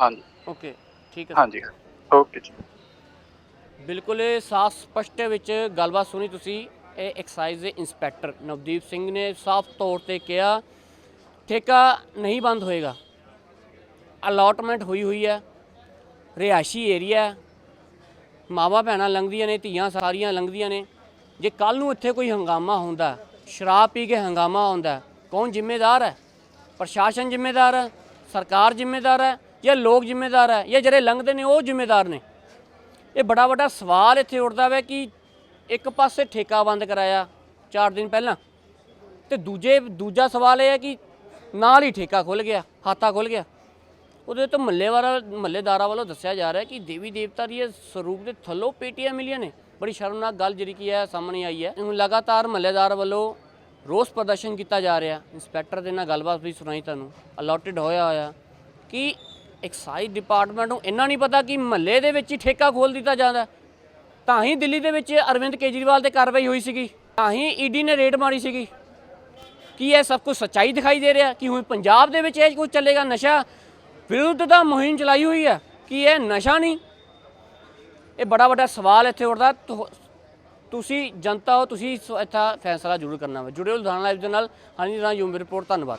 Speaker 4: ਹਾਂਜੀ।
Speaker 2: ਓਕੇ ਠੀਕ ਹੈ।
Speaker 4: ਹਾਂਜੀ। ਓਕੇ ਜੀ।
Speaker 2: ਬਿਲਕੁਲ ਸਾਫ਼ ਸਪਸ਼ਟ ਵਿੱਚ ਗੱਲਬਾਤ ਸੁਣੀ ਤੁਸੀਂ। ਇਹ ਐਕਸਾਈਜ਼ ਦੇ ਇੰਸਪੈਕਟਰ ਨਵਦੀਪ ਸਿੰਘ ਨੇ ਸਾਫ਼ ਤੌਰ ਤੇ ਕਿਹਾ ਠੇਕਾ ਨਹੀਂ ਬੰਦ ਹੋਏਗਾ। ਅਲਾਟਮੈਂਟ ਹੋਈ ਹੋਈ ਹੈ, ਰਿਹਾਇਸ਼ੀ ਏਰੀਆ ਹੈ। ਮਾਵਾ ਭੈਣਾਂ ਲੰਘਦੀਆਂ ਨੇ, ਧੀਆਂ ਸਾਰੀਆਂ ਲੰਘਦੀਆਂ ਨੇ। ਜੇ ਕੱਲ ਨੂੰ ਇੱਥੇ ਕੋਈ ਹੰਗਾਮਾ ਹੁੰਦਾ, ਸ਼ਰਾਬ ਪੀ ਕੇ ਹੰਗਾਮਾ ਹੁੰਦਾ ਕੌਣ ਜ਼ਿੰਮੇਦਾਰ ਹੈ? ਪ੍ਰਸ਼ਾਸਨ ਜ਼ਿੰਮੇਦਾਰ ਹੈ? ਸਰਕਾਰ ਜ਼ਿੰਮੇਦਾਰ ਹੈ? ਜਾਂ ਲੋਕ ਜ਼ਿੰਮੇਦਾਰ ਹੈ? ਜਾਂ ਜਿਹੜੇ ਲੰਘਦੇ ਨੇ, ਉਹ ਜ਼ਿੰਮੇਦਾਰ ਨੇ? ਇਹ ਬੜਾ ਵੱਡਾ ਸਵਾਲ ਇੱਥੇ ਉੱਠਦਾ ਹੈ ਕਿ ਇੱਕ ਪਾਸੇ ਠੇਕਾ ਬੰਦ ਕਰਾਇਆ 4 ਦਿਨ ਪਹਿਲਾਂ ਤੇ ਦੂਜੇ, ਦੂਜਾ ਸਵਾਲ ਇਹ ਹੈ ਕਿ ਨਾਲ ਹੀ ਠੇਕਾ ਖੁੱਲ ਗਿਆ ਖਾਤਾ ਖੁੱਲ ਗਿਆ। ਉਹਦੇ ਤੋਂ ਮੱਲੇ ਵਾਲਾ ਵੱਲੋਂ ਦੱਸਿਆ ਜਾ ਰਿਹਾ ਕਿ ਦੇਵੀ ਦੇਵਤਾ ਦੀ ਇਹ ਸਰੂਪ ਦੇ ਥੱਲੋਂ ਪੇਟੀਆਂ ਮਿਲੀਆਂ ਨੇ। ਬੜੀ ਸ਼ਰਮਨਾਕ ਗੱਲ ਜਿਹੜੀ ਕੀ ਹੈ ਸਾਹਮਣੇ ਆਈ ਹੈ। ਲਗਾਤਾਰ ਮੱਲੇਦਾਰ ਵੱਲੋਂ ਰੋਸ ਪ੍ਰਦਰਸ਼ਨ ਕੀਤਾ ਜਾ ਰਿਹਾ। ਇੰਸਪੈਕਟਰ ਦੇ ਨਾਲ ਗੱਲਬਾਤ ਵੀ ਸੁਣਾਈ ਤੁਹਾਨੂੰ। ਅਲਾਟਡ ਹੋਇਆ ਹੋਇਆ ਕਿ ਐਕਸਾਈਜ਼ ਡਿਪਾਰਟਮੈਂਟ ਨੂੰ ਇੰਨਾ ਨਹੀਂ ਪਤਾ ਕਿ ਮਹੱਲੇ ਦੇ ਵਿੱਚ ਹੀ ਠੇਕਾ ਖੋਲ ਦਿੱਤਾ ਜਾਂਦਾ। ਤਾਂ ਹੀ ਦਿੱਲੀ ਦੇ ਵਿੱਚ ਅਰਵਿੰਦ ਕੇਜਰੀਵਾਲ ਤੇ ਕਾਰਵਾਈ ਹੋਈ ਸੀਗੀ। ਤਾਂ ਹੀ ਈਡੀ ਨੇ ਰੇਡ ਮਾਰੀ ਸੀਗੀ। ਕੀ ਇਹ ਸਭ ਕੁਝ ਸੱਚਾਈ ਦਿਖਾਈ ਦੇ ਰਿਹਾ? ਕਿ ਹੁਣ ਪੰਜਾਬ ਦੇ ਵਿੱਚ ਇਹ ਕੁਝ ਚੱਲੇਗਾ ਨਸ਼ਾ? ਵਿਰੁੱਧ ਦਾ ਮੁਹਿੰਮ ਚਲਾਈ ਹੋਈ ਹੈ। ਕਿ ਇਹ ਨਸ਼ਾ ਨਹੀਂ? ਇਹ ਬੜਾ ਵੱਡਾ ਸਵਾਲ ਇੱਥੇ ਉੱਠਦਾ। ਤੁਹ- ਤੁਸੀਂ ਜਨਤਾ ਹੋ, ਤੁਸੀਂ ਇਸ- ਇੱਥਾ ਫੈਸਲਾ ਜ਼ਰੂਰ ਕਰਨਾ ਵਾ। ਜੁੜਿਓ ਲੁਧਿਆਣਾ ਲਾਈਵ ਦੇ ਨਾਲ। ਹਾਂਜੀ ਰਾਜ ਯੂਮ ਰਿਪੋਰਟ ਧੰਨਵਾਦ।